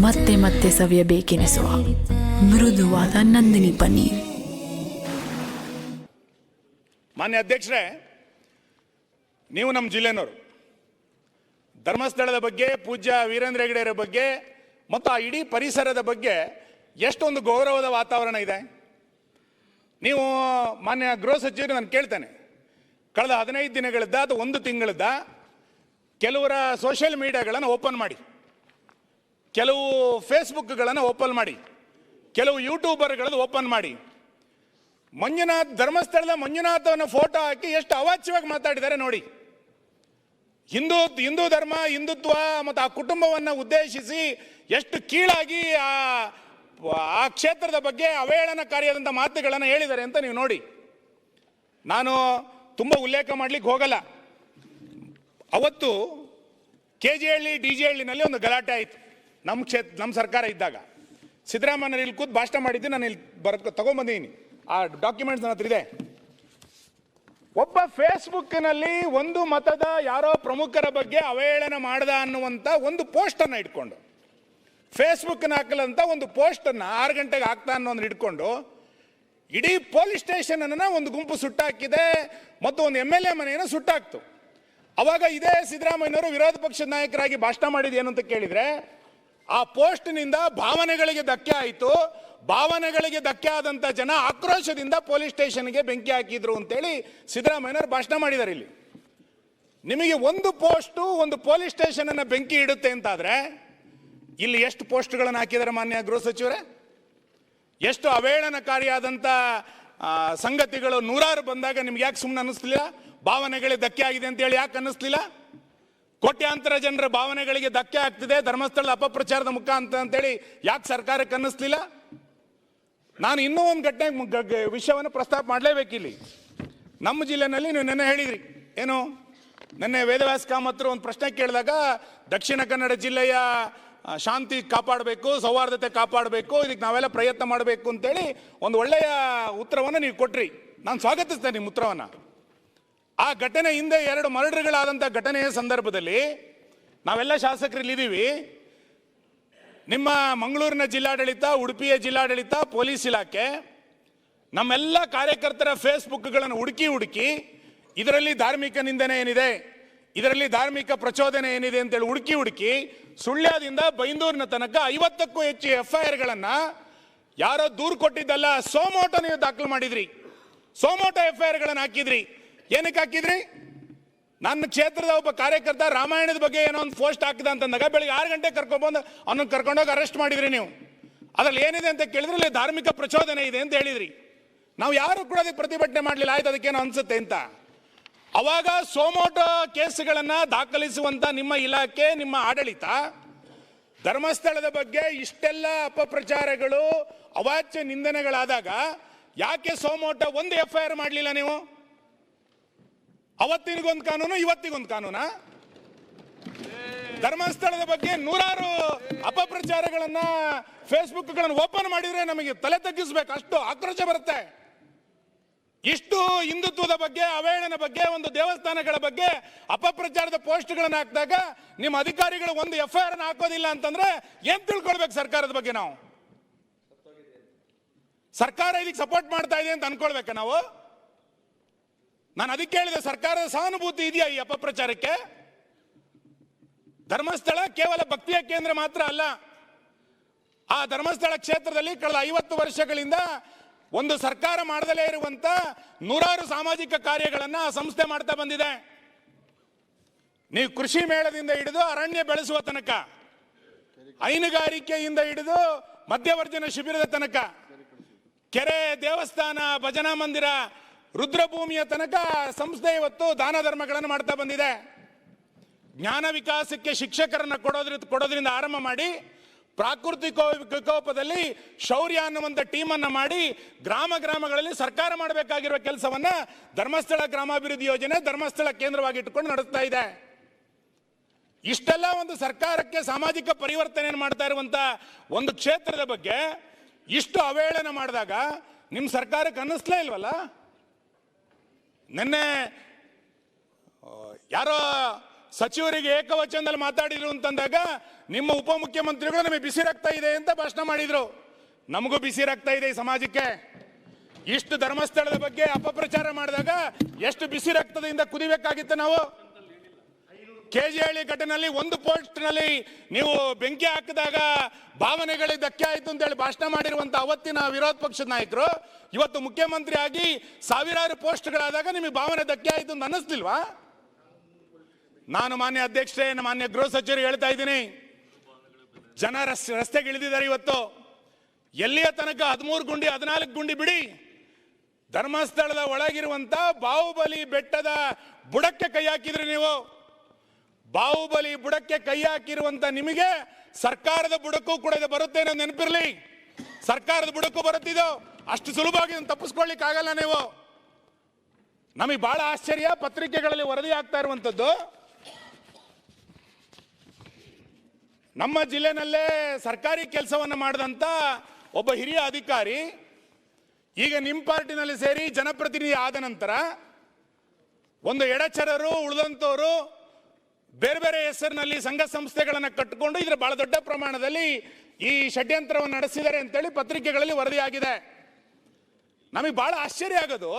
ಮತ್ತೆ ಮತ್ತೆ ಸವಿಯಬೇಕೆನಿಸುವ ಮೃದುವಾದ ನಂದಿನಿ ಪನ್ನೀರ್. ಮಾನ್ಯ ಅಧ್ಯಕ್ಷರೇ ನೀವು ನಮ್ಮ ಜಿಲ್ಲೆನವರು. ಧರ್ಮಸ್ಥಳದ ಬಗ್ಗೆ ಪೂಜ್ಯ ವೀರೇಂದ್ರ ಹೆಗಡೆಯರ ಬಗ್ಗೆ ಮತ್ತು ಆ ಇಡೀ ಪರಿಸರದ ಬಗ್ಗೆ ಎಷ್ಟೊಂದು ಗೌರವದ ವಾತಾವರಣ ಇದೆ. ನೀವು ಮಾನ್ಯ ಗೃಹ ಸಚಿವರು ನಾನು ಕೇಳ್ತೇನೆ. ಕಳೆದ ಹದಿನೈದು ದಿನಗಳಿದ್ದ ಅಥವಾ ಒಂದು ತಿಂಗಳಿದ್ದ ಕೆಲವರ ಸೋಷಿಯಲ್ ಮೀಡಿಯಾಗಳನ್ನು ಓಪನ್ ಮಾಡಿ. ಕೆಲವು ಫೇಸ್ಬುಕ್ಗಳನ್ನು ಓಪನ್ ಮಾಡಿ. ಕೆಲವು ಯೂಟ್ಯೂಬರ್ಗಳನ್ನು ಓಪನ್ ಮಾಡಿ. ಮಂಜುನಾಥ್ ಧರ್ಮಸ್ಥಳದ ಮಂಜುನಾಥವನ್ನು ಫೋಟೋ ಹಾಕಿ ಎಷ್ಟು ಅವಾಚ್ಯವಾಗಿ ಮಾತಾಡಿದ್ದಾರೆ ನೋಡಿ. ಹಿಂದೂ ಹಿಂದೂ ಧರ್ಮ, ಹಿಂದುತ್ವ ಮತ್ತು ಆ ಕುಟುಂಬವನ್ನು ಉದ್ದೇಶಿಸಿ ಎಷ್ಟು ಕೀಳಾಗಿ ಆ ಆ ಕ್ಷೇತ್ರದ ಬಗ್ಗೆ ಅವಹೇಳನಕಾರಿಯಾದಂಥ ಮಾತುಗಳನ್ನು ಹೇಳಿದ್ದಾರೆ ಅಂತ ನೀವು ನೋಡಿ. ನಾನು ತುಂಬ ಉಲ್ಲೇಖ ಮಾಡ್ಲಿಕ್ಕೆ ಹೋಗಲ್ಲ. ಅವತ್ತು K G Halli D G ಹಳ್ಳಿನಲ್ಲಿ ಒಂದು ಗಲಾಟೆ ಆಯಿತು. ನಮ್ಮ ಕ್ಷೇತ್ರ ನಮ್ಮ ಸರ್ಕಾರ ಇದ್ದಾಗ. ಸಿದ್ದರಾಮಯ್ಯ ಇಲ್ಲಿ ಕೂತ್ ಭಾಷಣ ಮಾಡಿದ್ದು ನಾನು ಇಲ್ಲಿ ಬರ್ ತೊಗೊಂಬಂದಿದ್ದೀನಿ ಆ ಡಾಕ್ಯುಮೆಂಟ್ಸ್ ನನ್ನ ಹತ್ರ ಇದೆ. ಒಬ್ಬ ಫೇಸ್ಬುಕ್ನಲ್ಲಿ ಒಂದು ಮತದ ಯಾರೋ ಪ್ರಮುಖರ ಬಗ್ಗೆ ಅವಹೇಳನ ಮಾಡ್ದ ಅನ್ನುವಂಥ ಒಂದು ಪೋಸ್ಟನ್ನು ಇಟ್ಕೊಂಡು. ಫೇಸ್ಬುಕ್ನ ಹಾಕಲಂತ ಒಂದು ಪೋಸ್ಟನ್ನು ಆರು ಗಂಟೆಗೆ ಹಾಕ್ತಾ ಅನ್ನೋದನ್ನ ಇಟ್ಕೊಂಡು ಇಡೀ ಪೊಲೀಸ್ ಸ್ಟೇಷನ್ ಅನ್ನ ಒಂದು ಗುಂಪು ಸುಟ್ಟಾಕಿದೆ ಮತ್ತು ಒಂದು ಎಂ ಎಲ್ ಎ ಮನೆಯನ್ನು ಸುಟ್ಟಾಕ್ತು. ಅವಾಗ ಇದೇ ಸಿದ್ದರಾಮಯ್ಯನವರು ವಿರೋಧ ಪಕ್ಷದ ನಾಯಕರಾಗಿ ಭಾಷಣ ಮಾಡಿದ ಏನು ಅಂತ ಕೇಳಿದ್ರೆ, ಆ ಪೋಸ್ಟ್ನಿಂದ ಭಾವನೆಗಳಿಗೆ ಧಕ್ಕೆ ಆಯಿತು. ಭಾವನೆಗಳಿಗೆ ಧಕ್ಕೆ ಆದಂತ ಜನ ಆಕ್ರೋಶದಿಂದ ಪೊಲೀಸ್ ಸ್ಟೇಷನ್ಗೆ ಬೆಂಕಿ ಹಾಕಿದ್ರು ಅಂತೇಳಿ ಸಿದ್ದರಾಮಯ್ಯನವರು ಭಾಷಣ ಮಾಡಿದ್ದಾರೆ ಇಲ್ಲಿ. ನಿಮಗೆ ಒಂದು ಪೋಸ್ಟು ಒಂದು ಪೊಲೀಸ್ ಸ್ಟೇಷನ್ ಅನ್ನ ಬೆಂಕಿ ಇಡುತ್ತೆ ಅಂತಾದ್ರೆ ಇಲ್ಲಿ ಎಷ್ಟು ಪೋಸ್ಟ್ಗಳನ್ನು ಹಾಕಿದ್ದಾರೆ ಮಾನ್ಯ ಗೃಹ ಸಚಿವರೇ? ಎಷ್ಟು ಅವೇಳನಕಾರಿಯಾದಂಥ ಸಂಗತಿಗಳು ನೂರಾರು ಬಂದಾಗ ನಿಮ್ಗೆ ಯಾಕೆ ಸುಮ್ಮನೆ ಅನ್ನಿಸ್ಲಿಲ್ಲ? ಭಾವನೆಗಳಿಗೆ ಧಕ್ಕೆ ಆಗಿದೆ ಅಂತ ಹೇಳಿ ಯಾಕೆ ಅನ್ನಿಸ್ಲಿಲ್ಲ? ಕೋಟ್ಯಾಂತರ ಜನರ ಭಾವನೆಗಳಿಗೆ ಧಕ್ಕೆ ಆಗ್ತಿದೆ, ಧರ್ಮಸ್ಥಳದ ಅಪಪ್ರಚಾರದ ಮುಖ ಅಂತ ಅಂತೇಳಿ ಯಾಕೆ ಸರ್ಕಾರಕ್ಕೆ ಅನ್ನಿಸ್ಲಿಲ್ಲ? ನಾನು ಇನ್ನೂ ಒಂದು ಘಟನೆ ವಿಷಯವನ್ನು ಪ್ರಸ್ತಾಪ ಮಾಡಲೇಬೇಕಿಲ್ಲಿ ನಮ್ಮ ಜಿಲ್ಲೆನಲ್ಲಿ ನೀವು ನೆನ್ನೆ ಹೇಳಿದ್ರಿ. ಏನು? ನೆನ್ನೆ ವೇದವ್ಯಾಸ ಕಾಮತ್ರು ಒಂದು ಪ್ರಶ್ನೆ ಕೇಳಿದಾಗ ದಕ್ಷಿಣ ಕನ್ನಡ ಜಿಲ್ಲೆಯ ಶಾಂತಿ ಕಾಪಾಡಬೇಕು, ಸೌಹಾರ್ದತೆ ಕಾಪಾಡಬೇಕು, ಇದಕ್ಕೆ ನಾವೆಲ್ಲ ಪ್ರಯತ್ನ ಮಾಡಬೇಕು ಅಂತೇಳಿ ಒಂದು ಒಳ್ಳೆಯ ಉತ್ತರವನ್ನು ನೀವು ಕೊಟ್ರಿ. ನಾನು ಸ್ವಾಗತಿಸ್ತೇನೆ ನಿಮ್ಮ ಉತ್ತರವನ್ನು. ಆ ಘಟನೆ ಹಿಂದೆ ಎರಡು ಮರ್ಡರ್ಗಳಾದಂಥ ಘಟನೆಯ ಸಂದರ್ಭದಲ್ಲಿ ನಾವೆಲ್ಲ ಶಾಸಕರು ಇದ್ದೀವಿ ನಿಮ್ಮ ಮಂಗಳೂರಿನ ಜಿಲ್ಲಾಡಳಿತ, ಉಡುಪಿಯ ಜಿಲ್ಲಾಡಳಿತ, ಪೊಲೀಸ್ ಇಲಾಖೆ, ನಮ್ಮೆಲ್ಲ ಕಾರ್ಯಕರ್ತರ ಫೇಸ್ಬುಕ್ಗಳನ್ನು ಹುಡುಕಿ ಹುಡುಕಿ ಇದರಲ್ಲಿ ಧಾರ್ಮಿಕ ನಿಂದನೆ ಏನಿದೆ? ಇದರಲ್ಲಿ ಧಾರ್ಮಿಕ ಪ್ರಚೋದನೆ ಏನಿದೆ ಅಂತೇಳಿ ಹುಡುಕಿ ಹುಡುಕಿ ಸುಳ್ಯದಿಂದ ಬೈಂದೂರಿನ ತನಕ ಐವತ್ತಕ್ಕೂ ಹೆಚ್ಚು ಎಫ್ ಐ ಆರ್ಗಳನ್ನ ಯಾರೋ ದೂರು ಕೊಟ್ಟಿದ್ದಲ್ಲ ಸೋಮೋಟ ನೀವು ದಾಖಲು ಮಾಡಿದ್ರಿ. ಸೋಮೋಟ ಎಫ್ ಐ ಆರ್ಗಳನ್ನು ಹಾಕಿದ್ರಿ. ಏನಕ್ಕೆ ಹಾಕಿದ್ರಿ? ನನ್ನ ಕ್ಷೇತ್ರದ ಒಬ್ಬ ಕಾರ್ಯಕರ್ತ ರಾಮಾಯಣದ ಬಗ್ಗೆ ಏನೋ ಒಂದು ಪೋಸ್ಟ್ ಹಾಕಿದ ಅಂತಂದಾಗ ಬೆಳಿಗ್ಗೆ ಆರು ಗಂಟೆ ಕರ್ಕೊಂಡ್ಬಂದು ಅವನನ್ನು ಕರ್ಕೊಂಡೋಗಿ ಅರೆಸ್ಟ್ ಮಾಡಿದ್ರಿ ನೀವು. ಅದ್ರಲ್ಲಿ ಏನಿದೆ ಅಂತ ಕೇಳಿದ್ರೆ ಇಲ್ಲಿ ಧಾರ್ಮಿಕ ಪ್ರಚೋದನೆ ಇದೆ ಅಂತ ಹೇಳಿದ್ರಿ. ನಾವು ಯಾರು ಕೂಡ ಅದಕ್ಕೆ ಪ್ರತಿಭಟನೆ ಮಾಡಲಿಲ್ಲ, ಆಯ್ತು ಅದಕ್ಕೇನೋ ಅನ್ಸುತ್ತೆ ಅಂತ. ಅವಾಗ ಸೋಮೋಟೋ ಕೇಸ್ಗಳನ್ನು ದಾಖಲಿಸುವಂತ ನಿಮ್ಮ ಇಲಾಖೆ, ನಿಮ್ಮ ಆಡಳಿತ ಧರ್ಮಸ್ಥಳದ ಬಗ್ಗೆ ಇಷ್ಟೆಲ್ಲ ಅಪಪ್ರಚಾರಗಳು, ಅವಾಚ್ಯ ನಿಂದನೆಗಳಾದಾಗ ಯಾಕೆ ಸೋಮೋಟ ಒಂದು ಎಫ್ ಐ ಆರ್ ಮಾಡಲಿಲ್ಲ ನೀವು? ಅವತ್ತಿನಿಗೊಂದು ಕಾನೂನು, ಇವತ್ತಿಗೊಂದು ಕಾನೂನಾ? ಧರ್ಮಸ್ಥಳದ ಬಗ್ಗೆ ನೂರಾರು ಅಪಪ್ರಚಾರಗಳನ್ನ ಫೇಸ್ಬುಕ್ಗಳನ್ನು ಓಪನ್ ಮಾಡಿದ್ರೆ ನಮಗೆ ತಲೆ ತಗ್ಗಿಸ್ಬೇಕು. ಅಷ್ಟು ಆಕ್ರೋಶ ಬರುತ್ತೆ. ಇಷ್ಟು ಹಿಂದುತ್ವದ ಬಗ್ಗೆ, ಅವೇಳನ ಬಗ್ಗೆ, ಒಂದು ದೇವಸ್ಥಾನಗಳ ಬಗ್ಗೆ, ಅಪಪ್ರಚಾರದ ಪೋಸ್ಟ್ಗಳನ್ನು ಹಾಕಿದಾಗ ನಿಮ್ಮ ಅಧಿಕಾರಿಗಳು ಒಂದು ಎಫ್ ಐ ಆರ್ ಹಾಕೋದಿಲ್ಲ ಅಂತಂದ್ರೆ ಏನ್ ತಿಳ್ಕೊಳ್ಬೇಕು ಸರ್ಕಾರದ ಬಗ್ಗೆ ನಾವು? ಸರ್ಕಾರ ಇದಕ್ಕೆ ಸಪೋರ್ಟ್ ಮಾಡ್ತಾ ಇದೆ ಅಂತ ಅನ್ಕೊಳ್ಬೇಕಾ ನಾವು? ನಾನು ಅದಕ್ಕೆ ಹೇಳಿದೆ, ಸರ್ಕಾರದ ಸಹಾನುಭೂತಿ ಇದೆಯಾ ಈ ಅಪಪ್ರಚಾರಕ್ಕೆ? ಧರ್ಮಸ್ಥಳ ಕೇವಲ ಭಕ್ತಿಯ ಕೇಂದ್ರ ಮಾತ್ರ ಅಲ್ಲ. ಆ ಧರ್ಮಸ್ಥಳ ಕ್ಷೇತ್ರದಲ್ಲಿ ಕಳೆದ ಐವತ್ತು ವರ್ಷಗಳಿಂದ ಒಂದು ಸರ್ಕಾರ ಮಾಡದಲೇ ಇರುವಂತ ನೂರಾರು ಸಾಮಾಜಿಕ ಕಾರ್ಯಗಳನ್ನು ಆ ಸಂಸ್ಥೆ ಮಾಡ್ತಾ ಬಂದಿದೆ. ನೀವು ಕೃಷಿ ಮೇಳದಿಂದ ಹಿಡಿದು ಅರಣ್ಯ ಬೆಳೆಸುವ ತನಕ, ಹೈನುಗಾರಿಕೆಯಿಂದ ಹಿಡಿದು ಮಧ್ಯವರ್ಜನ ಶಿಬಿರದ ತನಕ, ಕೆರೆ, ದೇವಸ್ಥಾನ, ಭಜನಾ ಮಂದಿರ, ರುದ್ರಭೂಮಿಯ ತನಕ ಸಂಸ್ಥೆ ಇವತ್ತು ದಾನ ಧರ್ಮಗಳನ್ನು ಮಾಡ್ತಾ ಬಂದಿದೆ. ಜ್ಞಾನ ವಿಕಾಸಕ್ಕೆ ಶಿಕ್ಷಕರನ್ನ ಕೊಡೋದ್ರ ಕೊಡೋದ್ರಿಂದ ಆರಂಭ ಮಾಡಿ ಪ್ರಾಕೃತಿಕ ವಿಕೋಪದಲ್ಲಿ ಶೌರ್ಯ ಅನ್ನುವಂಥ ಟೀಮನ್ನು ಮಾಡಿ ಗ್ರಾಮ ಗ್ರಾಮಗಳಲ್ಲಿ ಸರ್ಕಾರ ಮಾಡಬೇಕಾಗಿರುವ ಕೆಲಸವನ್ನ ಧರ್ಮಸ್ಥಳ ಗ್ರಾಮಾಭಿವೃದ್ಧಿ ಯೋಜನೆ ಧರ್ಮಸ್ಥಳ ಕೇಂದ್ರವಾಗಿ ಇಟ್ಟುಕೊಂಡು ನಡೆಸ್ತಾ ಇದೆ. ಇಷ್ಟೆಲ್ಲ ಒಂದು ಸರ್ಕಾರಕ್ಕೆ ಸಾಮಾಜಿಕ ಪರಿವರ್ತನೆಯನ್ನು ಮಾಡ್ತಾ ಇರುವಂಥ ಒಂದು ಕ್ಷೇತ್ರದ ಬಗ್ಗೆ ಇಷ್ಟು ಅವಹೇಳನ ಮಾಡಿದಾಗ ನಿಮ್ಮ ಸರ್ಕಾರಕ್ಕೆ ಅನ್ನಿಸ್ಲೇ ಇಲ್ವಲ್ಲ? ನಿನ್ನೆ ಯಾರೋ ಸಚಿವರಿಗೆ ಏಕವಚನದಲ್ಲಿ ಮಾತಾಡಿದ್ರು ಅಂತಂದಾಗ ನಿಮ್ಮ ಉಪಮುಖ್ಯಮಂತ್ರಿಗಳು ನಮಗೆ ಬಿಸಿ ರಕ್ತ ಇದೆ ಅಂತ ಭಾಷಣ ಮಾಡಿದ್ರು. ನಮಗೂ ಬಿಸಿ ರಕ್ತ ಇದೆ ಈ ಸಮಾಜಕ್ಕೆ. ಇಷ್ಟು ಧರ್ಮಸ್ಥಳದ ಬಗ್ಗೆ ಅಪಪ್ರಚಾರ ಮಾಡಿದಾಗ ಎಷ್ಟು ಬಿಸಿ ರಕ್ತದಿಂದ ಕುದಿಬೇಕಾಗಿತ್ತು ನಾವು? ಕೆ ಜಿ ಹಳ್ಳಿ ಘಟನೆಯಲ್ಲಿ ಒಂದು ಪೋಸ್ಟ್ನಲ್ಲಿ ನೀವು ಬೆಂಕಿ ಹಾಕಿದಾಗ ಭಾವನೆಗಳಿಗೆ ಧಕ್ಕೆ ಆಯ್ತು ಅಂತ ಹೇಳಿ ಭಾಷಣ ಮಾಡಿರುವಂಥ ಅವತ್ತಿನ ವಿರೋಧ ಪಕ್ಷದ ನಾಯಕರು, ಇವತ್ತು ಮುಖ್ಯಮಂತ್ರಿ ಆಗಿ ಸಾವಿರಾರು ಪೋಸ್ಟ್ಗಳಾದಾಗ ನಿಮಗೆ ಭಾವನೆ ಧಕ್ಕೆ ಆಯ್ತು ಅಂತ ಅನ್ನಿಸ್ಲಿಲ್ವಾ? ನಾನು ಮಾನ್ಯ ಅಧ್ಯಕ್ಷರೇ ಮಾನ್ಯ ಗೃಹ ಸಚಿವರು ಹೇಳ್ತಾ ಇದ್ದೀನಿ. ಜನ ರಸ್ತೆ ರಸ್ತೆಗೆ ಇಳಿದಿದ್ದಾರೆ ಇವತ್ತು. ಎಲ್ಲಿಯ ತನಕ ಹದಿಮೂರು ಗುಂಡಿ, ಹದಿನಾಲ್ಕು ಗುಂಡಿ ಬಿಡಿ. ಧರ್ಮಸ್ಥಳದ ಒಳಗಿರುವಂತ ಬಾಹುಬಲಿ ಬೆಟ್ಟದ ಬುಡಕ್ಕೆ ಕೈ ಹಾಕಿದ್ರಿ ನೀವು. ಬಾಹುಬಲಿ ಬುಡಕ್ಕೆ ಕೈ ಹಾಕಿರುವಂತ ನಿಮಗೆ ಸರ್ಕಾರದ ಬುಡಕ್ಕೂ ಕೂಡ ಇದು ಬರುತ್ತೆ ಅನ್ನೋ ನೆನಪಿರ್ಲಿ. ಸರ್ಕಾರದ ಬುಡಕ್ಕೂ ಬರುತ್ತಿದ್ದು ಅಷ್ಟು ಸುಲಭವಾಗಿ ಇದನ್ನ ತಪ್ಪಿಸ್ಕೊಳ್ಳಿಕ್ ಆಗಲ್ಲ ನೀವು. ನಮಗೆ ಬಹಳ ಆಶ್ಚರ್ಯ, ಪತ್ರಿಕೆಗಳಲ್ಲಿ ವರದಿ ಆಗ್ತಾ ಇರುವಂತದ್ದು. ನಮ್ಮ ಜಿಲ್ಲೆನಲ್ಲೇ ಸರ್ಕಾರಿ ಕೆಲಸವನ್ನು ಮಾಡಿದಂತ ಒಬ್ಬ ಹಿರಿಯ ಅಧಿಕಾರಿ, ಈಗ ನಿಮ್ಮ ಪಾರ್ಟಿನಲ್ಲಿ ಸೇರಿ ಜನಪ್ರತಿನಿಧಿ ಆದ ನಂತರ ಒಂದು ಎಡಚರರು ಉಳಿದಂಥವರು ಬೇರೆ ಬೇರೆ ಹೆಸರಿನಲ್ಲಿ ಸಂಘ ಸಂಸ್ಥೆಗಳನ್ನು ಕಟ್ಟಿಕೊಂಡು ಇದರ ಬಹಳ ದೊಡ್ಡ ಪ್ರಮಾಣದಲ್ಲಿ ಈ ಷಡ್ಯಂತ್ರವನ್ನು ನಡೆಸಿದ್ದಾರೆ ಅಂತೇಳಿ ಪತ್ರಿಕೆಗಳಲ್ಲಿ ವರದಿಯಾಗಿದೆ. ನಮಗೆ ಬಹಳ ಆಶ್ಚರ್ಯ ಆಗೋದು.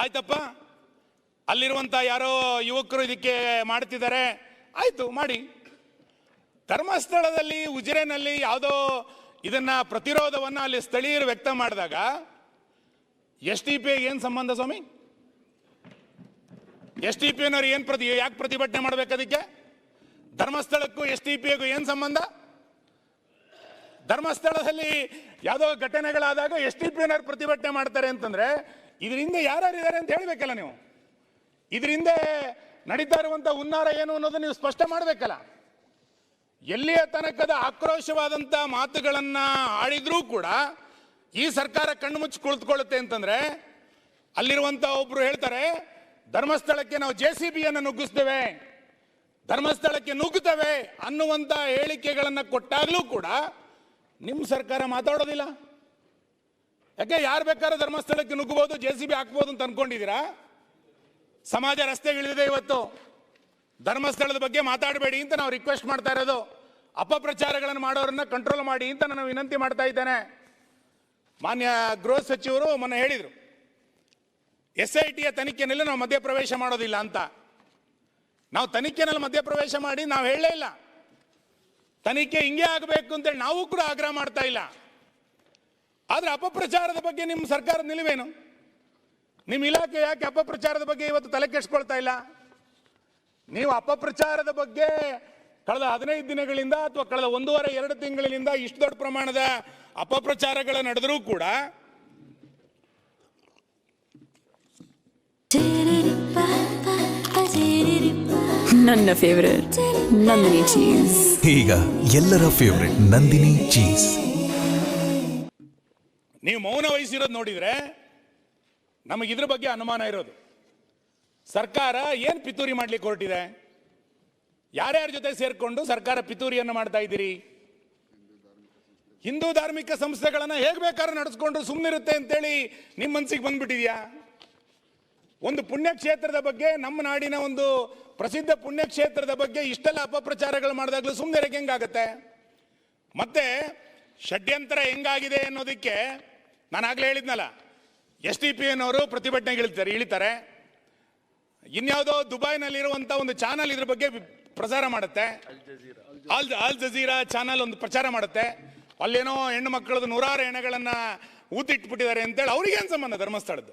ಆಯ್ತಪ್ಪ, ಅಲ್ಲಿರುವಂತ ಯಾರೋ ಯುವಕರು ಇದಕ್ಕೆ ಮಾಡ್ತಿದ್ದಾರೆ. ಆಯಿತು, ಮಾಡಿ. ಧರ್ಮಸ್ಥಳದಲ್ಲಿ, ಉಜಿರೆನಲ್ಲಿ ಯಾವುದೋ ಇದನ್ನ ಪ್ರತಿರೋಧವನ್ನ ಅಲ್ಲಿ ಸ್ಥಳೀಯರು ವ್ಯಕ್ತ ಮಾಡಿದಾಗ, ಎಸ್ ಟಿ ಪಿ ಏನು ಸಂಬಂಧ ಸ್ವಾಮಿ? ಎಸ್ ಟಿ ಪಿ ಅನ್ನೋರು ಏನು ಪ್ರತಿ, ಯಾಕೆ ಪ್ರತಿಭಟನೆ ಮಾಡ್ಬೇಕು ಅದಕ್ಕೆ? ಧರ್ಮಸ್ಥಳಕ್ಕೂ ಎಸ್ ಟಿ ಪಿಗೂ ಏನು ಸಂಬಂಧ? ಧರ್ಮಸ್ಥಳದಲ್ಲಿ ಯಾವುದೋ ಘಟನೆಗಳಾದಾಗ ಎಸ್ ಟಿ ಪಿ ಪ್ರತಿಭಟನೆ ಮಾಡ್ತಾರೆ ಅಂತಂದ್ರೆ, ಇದರಿಂದ ಯಾರ್ಯಾರು ಇದ್ದಾರೆ ಅಂತ ಹೇಳಬೇಕಲ್ಲ ನೀವು? ಇದರಿಂದ ನಡೀತಾ ಇರುವಂಥ ಹುನ್ನಾರ ಏನು ಅನ್ನೋದು ನೀವು ಸ್ಪಷ್ಟ ಮಾಡಬೇಕಲ್ಲ? ಎಲ್ಲಿಯ ತನಕದ ಆಕ್ರೋಶವಾದಂಥ ಮಾತುಗಳನ್ನು ಆಡಿದ್ರೂ ಕೂಡ ಈ ಸರ್ಕಾರ ಕಣ್ಣು ಮುಚ್ಚಿ ಕುಳಿತುಕೊಳ್ಳುತ್ತೆ ಅಂತಂದ್ರೆ ಅಲ್ಲಿರುವಂತ ಒಬ್ಬರು ಹೇಳ್ತಾರೆ, ಧರ್ಮಸ್ಥಳಕ್ಕೆ ನಾವು ಜೆ ಸಿ ಬಿಯನ್ನು ನುಗ್ಗಿಸ್ತೇವೆ, ಧರ್ಮಸ್ಥಳಕ್ಕೆ ನುಗ್ಗುತ್ತವೆ ಅನ್ನುವಂತ ಹೇಳಿಕೆಗಳನ್ನು ಕೊಟ್ಟಾಗ್ಲೂ ಕೂಡ ನಿಮ್ಮ ಸರ್ಕಾರ ಮಾತಾಡೋದಿಲ್ಲ. ಯಾಕೆ, ಯಾರು ಬೇಕಾದ್ರೆ ಧರ್ಮಸ್ಥಳಕ್ಕೆ ನುಗ್ಗಬಹುದು ಜೆ ಸಿ ಬಿ ಹಾಕ್ಬೋದು ಅಂತ ಅಂದ್ಕೊಂಡಿದ್ದೀರಾ ಸಮಾಜ ರಸ್ತೆಗಳಿದೆ ಇವತ್ತು. ಧರ್ಮಸ್ಥಳದ ಬಗ್ಗೆ ಮಾತಾಡಬೇಡಿ ಅಂತ ನಾವು ರಿಕ್ವೆಸ್ಟ್ ಮಾಡ್ತಾ ಇರೋದು. ಅಪಪ್ರಚಾರಗಳನ್ನು ಮಾಡೋರನ್ನ ಕಂಟ್ರೋಲ್ ಮಾಡಿ ಅಂತ ನಾನು ವಿನಂತಿ ಮಾಡ್ತಾ ಇದ್ದೇನೆ. ಮಾನ್ಯ ಗೃಹ ಸಚಿವರು ಮೊನ್ನೆ ಹೇಳಿದರು ಎಸ್ ಐ ಟಿಯ ತನಿಖೆನಲ್ಲಿ ನಾವು ಮಧ್ಯಪ್ರವೇಶ ಮಾಡೋದಿಲ್ಲ ಅಂತ. ನಾವು ತನಿಖೆನಲ್ಲಿ ಮಧ್ಯಪ್ರವೇಶ ಮಾಡಿ ನಾವು ಹೇಳಲೇ ಇಲ್ಲ. ತನಿಖೆ ಹಿಂಗೆ ಆಗಬೇಕು ಅಂತೇಳಿ ನಾವು ಕೂಡ ಆಗ್ರಹ ಮಾಡ್ತಾ ಇಲ್ಲ. ಆದರೆ ಅಪಪ್ರಚಾರದ ಬಗ್ಗೆ ನಿಮ್ಮ ಸರ್ಕಾರದ ನಿಲುವೇನು? ನಿಮ್ಮ ಇಲಾಖೆ ಯಾಕೆ ಅಪಪ್ರಚಾರದ ಬಗ್ಗೆ ಇವತ್ತು ತಲೆ ಕೆಡಿಸ್ಕೊಳ್ತಾ ಇಲ್ಲ? ನೀವು ಅಪಪ್ರಚಾರದ ಬಗ್ಗೆ ಕಳೆದ ಹದಿನೈದು ದಿನಗಳಿಂದ ಅಥವಾ ಕಳೆದ ಒಂದೂವರೆ ಎರಡು ತಿಂಗಳಿನಿಂದ ಇಷ್ಟು ದೊಡ್ಡ ಪ್ರಮಾಣದ ಅಪಪ್ರಚಾರಗಳು ನಡೆದರೂ ಕೂಡ ನನ್ನ ಫೇವರೇಟ್ ನಂದಿನಿ ಚೀಸ್ ಈಗ ಎಲ್ಲರ ಫೇವರೆಟ್ ನಂದಿನಿ ಚೀಸ್ ನೀವು ಮೌನ ವಹಿಸಿರೋದು ನೋಡಿದ್ರೆ ನಮಗೆ ಇದ್ರ ಬಗ್ಗೆ ಅನುಮಾನ ಇರೋದು. ಸರ್ಕಾರ ಏನು ಪಿತೂರಿ ಮಾಡ್ಲಿಕ್ಕೆ ಹೊರಟಿದೆ ಯಾರ್ಯಾರ ಜೊತೆ ಸೇರಿಕೊಂಡು ಸರ್ಕಾರ ಪಿತೂರಿಯನ್ನು ಮಾಡ್ತಾ ಇದ್ದೀರಿ? ಹಿಂದೂ ಧಾರ್ಮಿಕ ಸಂಸ್ಥೆಗಳನ್ನ ಹೇಗೆ ಬೇಕಾದ್ರೂ ನಡೆಸ್ಕೊಂಡ್ರು ಸುಮ್ಮನಿರುತ್ತೆ ಅಂತೇಳಿ ನಿಮ್ಮ ಮನಸ್ಸಿಗೆ ಬಂದ್ಬಿಟ್ಟಿದ್ಯಾ? ಒಂದು ಪುಣ್ಯಕ್ಷೇತ್ರದ ಬಗ್ಗೆ ನಮ್ಮ ನಾಡಿನ ಒಂದು ಪ್ರಸಿದ್ಧ ಪುಣ್ಯಕ್ಷೇತ್ರದ ಬಗ್ಗೆ ಇಷ್ಟೆಲ್ಲ ಅಪಪ್ರಚಾರಗಳು ಮಾಡಿದಾಗಲೂ ಸುಮ್ಮನೆ ಹೆಂಗಾಗತ್ತೆ? ಮತ್ತೆ ಷಡ್ಯಂತರ ಹೆಂಗಾಗಿದೆ ಅನ್ನೋದಕ್ಕೆ ನಾನು ಆಗ್ಲೇ ಹೇಳಿದ್ನಲ್ಲ, ಎಸ್ ಟಿ ಪಿ ಅನ್ನೋರು ಪ್ರತಿಭಟನೆಗೆ ಇಳಿತಾರೆ ಇಳಿತಾರೆ ಇನ್ಯಾವುದೋ ದುಬೈನಲ್ಲಿರುವಂಥ ಒಂದು ಚಾನಲ್ ಇದ್ರ ಬಗ್ಗೆ ಪ್ರಚಾರ ಮಾಡುತ್ತೆ. ಆಲ್ ಆಲ್ ಜಜೀರಾ ಚಾನಲ್ ಒಂದು ಪ್ರಚಾರ ಮಾಡುತ್ತೆ. ಅಲ್ಲೇನೋ ಹೆಣ್ಣು ಮಕ್ಕಳದು ನೂರಾರು ಹೆಣಗಳನ್ನ ಊತಿಟ್ಬಿಟ್ಟಿದ್ದಾರೆ ಅಂತೇಳಿ ಅವ್ರಿಗೇನು ಸಂಬಂಧ ಧರ್ಮಸ್ಥಳದ್ದು?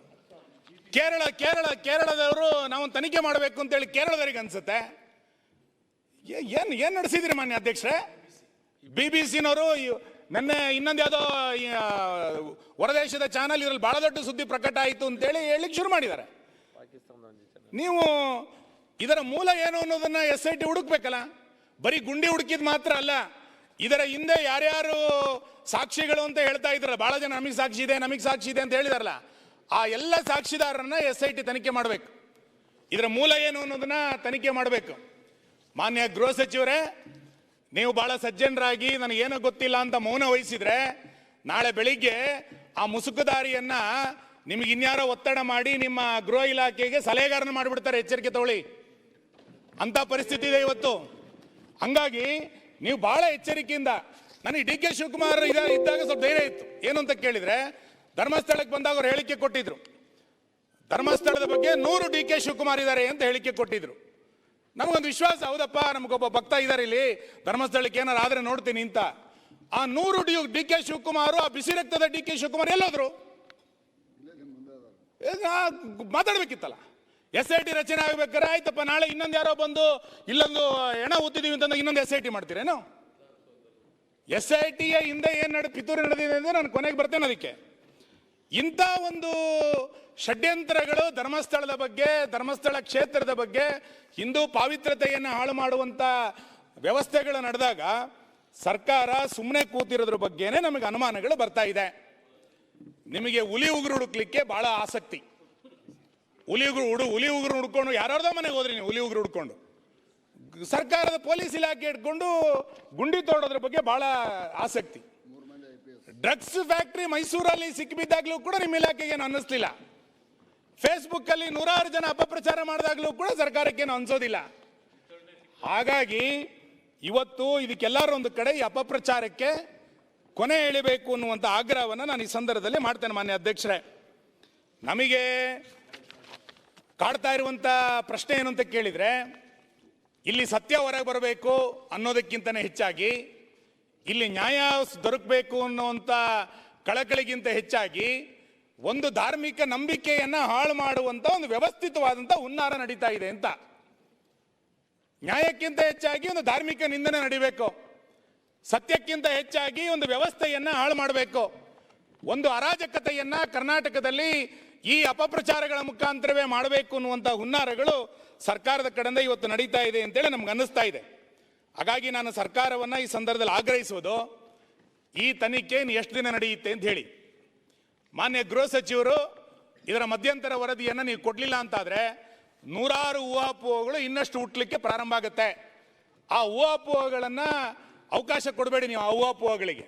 ಕೇರಳ ಕೇರಳ ಕೇರಳದವರು ನಾವು ತನಿಖೆ ಮಾಡಬೇಕು ಅಂತೇಳಿ ಕೇರಳದವರಿಗೆ ಅನ್ಸುತ್ತೆ. ಏನ್ ಏನ್ ನಡೆಸಿದ್ರಿ ಮಾನ್ಯ ಅಧ್ಯಕ್ಷರೇ? ಬಿ ಬಿ ಸಿನವರು ನಿನ್ನೆ ಇನ್ನೊಂದು ಯಾವುದೋ ಹೊರದೇಶದ ಚಾನಲ್ ಇದ್ರಲ್ಲಿ ಬಹಳ ದೊಡ್ಡ ಸುದ್ದಿ ಪ್ರಕಟ ಆಯಿತು ಅಂತೇಳಿ ಹೇಳಿಕ್ ಶುರು ಮಾಡಿದ್ದಾರೆ. ನೀವು ಇದರ ಮೂಲ ಏನು ಅನ್ನೋದನ್ನ ಎಸ್ ಐ ಟಿ ಹುಡುಕ್ಬೇಕಲ್ಲ? ಬರೀ ಗುಂಡಿ ಹುಡುಕಿದ್ ಮಾತ್ರ ಅಲ್ಲ. ಇದರ ಹಿಂದೆ ಯಾರ್ಯಾರು ಸಾಕ್ಷಿಗಳು ಅಂತ ಹೇಳ್ತಾ ಇದ್ರಲ್ಲ, ಬಹಳ ಜನ ನಮಗೆ ಸಾಕ್ಷಿ ಇದೆ, ನಮಗೆ ಸಾಕ್ಷಿ ಇದೆ ಅಂತ ಹೇಳಿದಾರಲ್ಲ, ಆ ಎಲ್ಲ ಸಾಕ್ಷಿದಾರರನ್ನ ಎಸ್ ಐ ಟಿ ತನಿಖೆ ಮಾಡಬೇಕು. ಇದರ ಮೂಲ ಏನು ಅನ್ನೋದನ್ನ ತನಿಖೆ ಮಾಡಬೇಕು. ಮಾನ್ಯ ಗೃಹ ಸಚಿವರೇ, ನೀವು ಬಹಳ ಸಜ್ಜನರಾಗಿ ನನಗೇನೋ ಗೊತ್ತಿಲ್ಲ ಅಂತ ಮೌನ ವಹಿಸಿದ್ರೆ ನಾಳೆ ಬೆಳಿಗ್ಗೆ ಆ ಮುಸುಕುದಾರಿಯನ್ನ ನಿಮಗೆ ಇನ್ಯಾರೋ ಒತ್ತಡ ಮಾಡಿ ನಿಮ್ಮ ಗೃಹ ಇಲಾಖೆಗೆ ಸಲಹೆಗಾರನ ಮಾಡಿಬಿಡ್ತಾರೆ, ಎಚ್ಚರಿಕೆ ತಗೊಳ್ಳಿ. ಅಂತ ಪರಿಸ್ಥಿತಿ ಇದೆ ಇವತ್ತು. ಹಂಗಾಗಿ ನೀವು ಬಹಳ ಎಚ್ಚರಿಕೆಯಿಂದ, ನನಗೆ ಡಿ ಕೆ ಶಿವಕುಮಾರ್ ಇದ, ಇದ್ದಾಗ ಸ್ವಲ್ಪ ಧೈರ್ಯ ಇತ್ತು. ಏನು ಅಂತ ಕೇಳಿದ್ರೆ, ಧರ್ಮಸ್ಥಳಕ್ಕೆ ಬಂದಾಗ ಅವ್ರು ಹೇಳಿಕೆ ಕೊಟ್ಟಿದ್ರು. ಧರ್ಮಸ್ಥಳದ ಬಗ್ಗೆ ನೂರು ಡಿ ಕೆ ಶಿವಕುಮಾರ್ ಇದ್ದಾರೆ ಅಂತ ಹೇಳಿಕೆ ಕೊಟ್ಟಿದ್ರು. ನಮಗೊಂದು ವಿಶ್ವಾಸ, ಹೌದಪ್ಪ, ನಮಗೊಬ್ಬ ಭಕ್ತ ಇದ್ದಾರೆ ಇಲ್ಲಿ, ಧರ್ಮಸ್ಥಳಕ್ಕೆ ಏನಾರು ಆದ್ರೆ ನೋಡ್ತೀನಿ ಅಂತ. ಆ ನೂರು ಡಿ ಡಿ ಕೆ ಶಿವಕುಮಾರ್, ಆ ಬಿಸಿ ರಕ್ತದ ಡಿ ಕೆ ಶಿವಕುಮಾರ್ ಎಲ್ಲೋದ್ರು. ಮಾತಾಡ್ಬೇಕಿತ್ತಲ್ಲ? ಎಸ್ ಐ ಟಿ ರಚನೆ ಆಗ್ಬೇಕಾರೆ ಆಯ್ತಪ್ಪ, ನಾಳೆ ಇನ್ನೊಂದು ಯಾರೋ ಬಂದು ಇಲ್ಲೊಂದು ಹೆಣ ಊತಿದೀವಿ ಅಂತಂದ್ರೆ ಇನ್ನೊಂದು ಎಸ್ ಐ ಟಿ ಮಾಡ್ತೀರೇನು ಎಸ್ ಐ ಟಿಯ ಹಿಂದೆ ಏನು ನಡೆ, ಪಿತೂರಿ ನಡೆದಿದೆ ಅಂದ್ರೆ ನಾನು ಕೊನೆಗೆ ಬರ್ತೇನೆ ಅದಕ್ಕೆ. ಇಂಥ ಒಂದು ಷಡ್ಯಂತ್ರಗಳು ಧರ್ಮಸ್ಥಳದ ಬಗ್ಗೆ, ಧರ್ಮಸ್ಥಳ ಕ್ಷೇತ್ರದ ಬಗ್ಗೆ, ಹಿಂದೂ ಪಾವಿತ್ರತೆಯನ್ನು ಹಾಳು ಮಾಡುವಂಥ ವ್ಯವಸ್ಥೆಗಳು ನಡೆದಾಗ ಸರ್ಕಾರ ಸುಮ್ಮನೆ ಕೂತಿರೋದ್ರ ಬಗ್ಗೆನೇ ನಮಗೆ ಅನುಮಾನಗಳು ಬರ್ತಾ ಇದೆ. ನಿಮಗೆ ಹುಲಿ ಉಗುರು ಹುಡುಕ್ಲಿಕ್ಕೆ ಬಹಳ ಆಸಕ್ತಿ. ಹುಲಿ ಉಗುರು ಹುಡು, ಹುಲಿ ಉಗುರು ಹುಡ್ಕೊಂಡು ಯಾರ್ಯಾರ್ದೋ ಮನೆಗೆ ಹೋದ್ರಿ ನೀವು ಹುಲಿ ಉಗುರು ಹುಡ್ಕೊಂಡು. ಸರ್ಕಾರದ ಪೊಲೀಸ್ ಇಲಾಖೆ ಇಟ್ಕೊಂಡು ಗುಂಡಿ ತೋಡೋದ್ರ ಬಗ್ಗೆ ಬಹಳ ಆಸಕ್ತಿ. ಡ್ರಗ್ಸ್ ಫ್ಯಾಕ್ಟ್ರಿ ಮೈಸೂರಲ್ಲಿ ಸಿಕ್ಕಿಬಿದ್ದಾಗಲೂ ಕೂಡ ನಿಮ್ಮ ಇಲಾಖೆಗೆ ಏನು ಅನ್ನಿಸ್ಲಿಲ್ಲ. ಫೇಸ್ಬುಕ್ ಅಲ್ಲಿ ನೂರಾರು ಜನ ಅಪಪ್ರಚಾರ ಮಾಡಿದಾಗಲೂ ಕೂಡ ಸರ್ಕಾರಕ್ಕೆ ಏನು ಅನ್ಸೋದಿಲ್ಲ. ಹಾಗಾಗಿ ಇವತ್ತು ಇದಕ್ಕೆಲ್ಲರೂ ಒಂದು ಕಡೆ ಈ ಅಪಪ್ರಚಾರಕ್ಕೆ ಕೊನೆ ಎಳಿಬೇಕು ಅನ್ನುವಂಥ ಆಗ್ರಹವನ್ನು ನಾನು ಈ ಸಂದರ್ಭದಲ್ಲಿ ಮಾಡ್ತೇನೆ ಮಾನ್ಯ ಅಧ್ಯಕ್ಷರೇ. ನಮಗೆ ಕಾಡ್ತಾ ಇರುವಂಥ ಪ್ರಶ್ನೆ ಏನು ಅಂತ ಕೇಳಿದರೆ, ಇಲ್ಲಿ ಸತ್ಯ ಹೊರಗೆ ಬರಬೇಕು ಅನ್ನೋದಕ್ಕಿಂತನೇ ಹೆಚ್ಚಾಗಿ, ಇಲ್ಲಿ ನ್ಯಾಯ ದೊರಕಬೇಕು ಅನ್ನುವಂಥ ಕಳಕಳಿಗಿಂತ ಹೆಚ್ಚಾಗಿ ಒಂದು ಧಾರ್ಮಿಕ ನಂಬಿಕೆಯನ್ನ ಹಾಳು ಮಾಡುವಂತ ಒಂದು ವ್ಯವಸ್ಥಿತವಾದಂಥ ಹುನ್ನಾರ ನಡೀತಾ ಇದೆ ಅಂತ. ನ್ಯಾಯಕ್ಕಿಂತ ಹೆಚ್ಚಾಗಿ ಒಂದು ಧಾರ್ಮಿಕ ನಿಂದನೆ ನಡಿಬೇಕು. ಸತ್ಯಕ್ಕಿಂತ ಹೆಚ್ಚಾಗಿ ಒಂದು ವ್ಯವಸ್ಥೆಯನ್ನು ಹಾಳು ಮಾಡಬೇಕು. ಒಂದು ಅರಾಜಕತೆಯನ್ನು ಕರ್ನಾಟಕದಲ್ಲಿ ಈ ಅಪಪ್ರಚಾರಗಳ ಮುಖಾಂತರವೇ ಮಾಡಬೇಕು ಅನ್ನುವಂಥ ಹುನ್ನಾರಗಳು ಸರ್ಕಾರದ ಕಡೆಯಿಂದ ಇವತ್ತು ನಡೀತಾ ಇದೆ ಅಂತೇಳಿ ನಮ್ಗೆ ಅನ್ನಿಸ್ತಾ ಇದೆ. ಹಾಗಾಗಿ ನಾನು ಸರ್ಕಾರವನ್ನ ಈ ಸಂದರ್ಭದಲ್ಲಿ ಆಗ್ರಹಿಸುವುದು, ಈ ತನಿಖೆ ಎಷ್ಟು ದಿನ ನಡೆಯುತ್ತೆ ಅಂತ ಹೇಳಿ. ಮಾನ್ಯ ಗೃಹ ಸಚಿವರು, ಇದರ ಮಧ್ಯಂತರ ವರದಿಯನ್ನು ನೀವು ಕೊಡಲಿಲ್ಲ ಅಂತಾದರೆ ನೂರಾರು ಊಹಾಪೋಹಗಳು ಇನ್ನಷ್ಟು ಹುಟ್ಟಲಿಕ್ಕೆ ಪ್ರಾರಂಭ ಆಗುತ್ತೆ. ಆ ಊಹಾಪೋಹಗಳನ್ನು ಅವಕಾಶ ಕೊಡಬೇಡಿ ನೀವು ಆ ಊಹಾಪೋಹಗಳಿಗೆ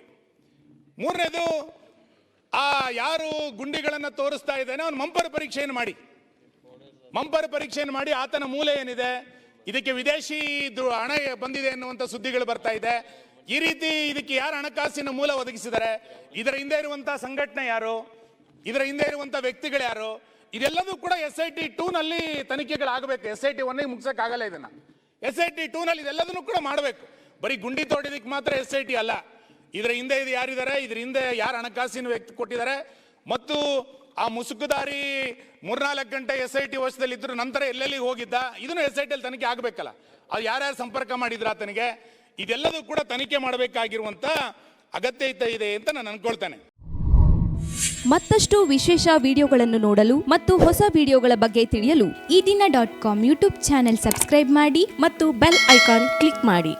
ಮೂರನೇದು, ಆ ಯಾರು ಗುಂಡಿಗಳನ್ನು ತೋರಿಸ್ತಾ ಇದ್ದಾನೆ ಅವನು ಮಂಪರ್ ಪರೀಕ್ಷೆಯನ್ನು ಮಾಡಿ. ಮಂಪರ್ ಪರೀಕ್ಷೆಯನ್ನು ಮಾಡಿ ಆತನ ಮೂಲ ಏನಿದೆ? ಇದಕ್ಕೆ ವಿದೇಶಿ ಹಣ ಬಂದಿದೆ ಎನ್ನುವಂಥ ಸುದ್ದಿಗಳು ಬರ್ತಾ ಇದೆ. ಈ ರೀತಿ ಇದಕ್ಕೆ ಯಾರು ಹಣಕಾಸಿನ ಮೂಲ ಒದಗಿಸಿದ್ದಾರೆ? ಇದರ ಹಿಂದೆ ಇರುವಂತಹ ಸಂಘಟನೆ ಯಾರು? ಇದರ ಹಿಂದೆ ಇರುವಂಥ ವ್ಯಕ್ತಿಗಳು ಯಾರು? ಇದೆಲ್ಲದೂ ಕೂಡ ಎಸ್ ಐ ಟಿ ಟೂನಲ್ಲಿ ತನಿಖೆಗಳಾಗಬೇಕು. ಎಸ್ ಐ ಟಿ ಒನ್ಗೆ ಮುಗಿಸೋಕ್ಕಾಗಲ್ಲ ಇದನ್ನ. ಎಸ್ ಐ ಟಿ ಟೂನಲ್ಲಿ ಇದೆಲ್ಲದನ್ನು ಕೂಡ ಮಾಡಬೇಕು. ಬರೀ ಗುಂಡಿ ತೋಡಿದಕ್ಕೆ ಮಾತ್ರ ಎಸ್ ಐ ಟಿ ಅಲ್ಲ. ಇದರ ಹಿಂದೆ ಇದು ಯಾರಿದ್ದಾರೆ? ಇದ್ರ ಹಿಂದೆ ಯಾರು ಹಣಕಾಸಿನ ವ್ಯಕ್ತಿ ಕೊಟ್ಟಿದ್ದಾರೆ? ಮತ್ತು ಆ ಮುಸುಕುದಾರಿ ಮೂರ್ನಾಲ್ಕು ಗಂಟೆ ಎಸ್ ಐ ಟಿ ವಶದಲ್ಲಿ ಇದ್ರು ನಂತರ ಎಲ್ಲೆಲ್ಲಿ ಹೋಗಿದ್ದ? ಇದನ್ನು ಎಸ್ ಐ ಟಿಯಲ್ಲಿ ತನಿಖೆ ಆಗಬೇಕಲ್ಲ. ಅದು ಯಾರ್ಯಾರು ಸಂಪರ್ಕ ಮಾಡಿದ್ರ ಆತನಿಗೆ? ಇದೆಲ್ಲದೂ ಕೂಡ ತನಿಖೆ ಮಾಡಬೇಕಾಗಿರುವಂತ ಅಗತ್ಯತೆ ಇದೆ ಅಂತ ನಾನು ಅನ್ಕೊಳ್ತೇನೆ. ಮತ್ತಷ್ಟು ವಿಶೇಷ ವಿಡಿಯೋಗಳನ್ನು ನೋಡಲು ಮತ್ತು ಹೊಸ ವಿಡಿಯೋಗಳ ಬಗ್ಗೆ ತಿಳಿಯಲು ಈ ದಿನ dot com YouTube channel subscribe ಮಾಡಿ ಮತ್ತು ಬೆಲ್ ಐಕಾನ್ ಕ್ಲಿಕ್ ಮಾಡಿ.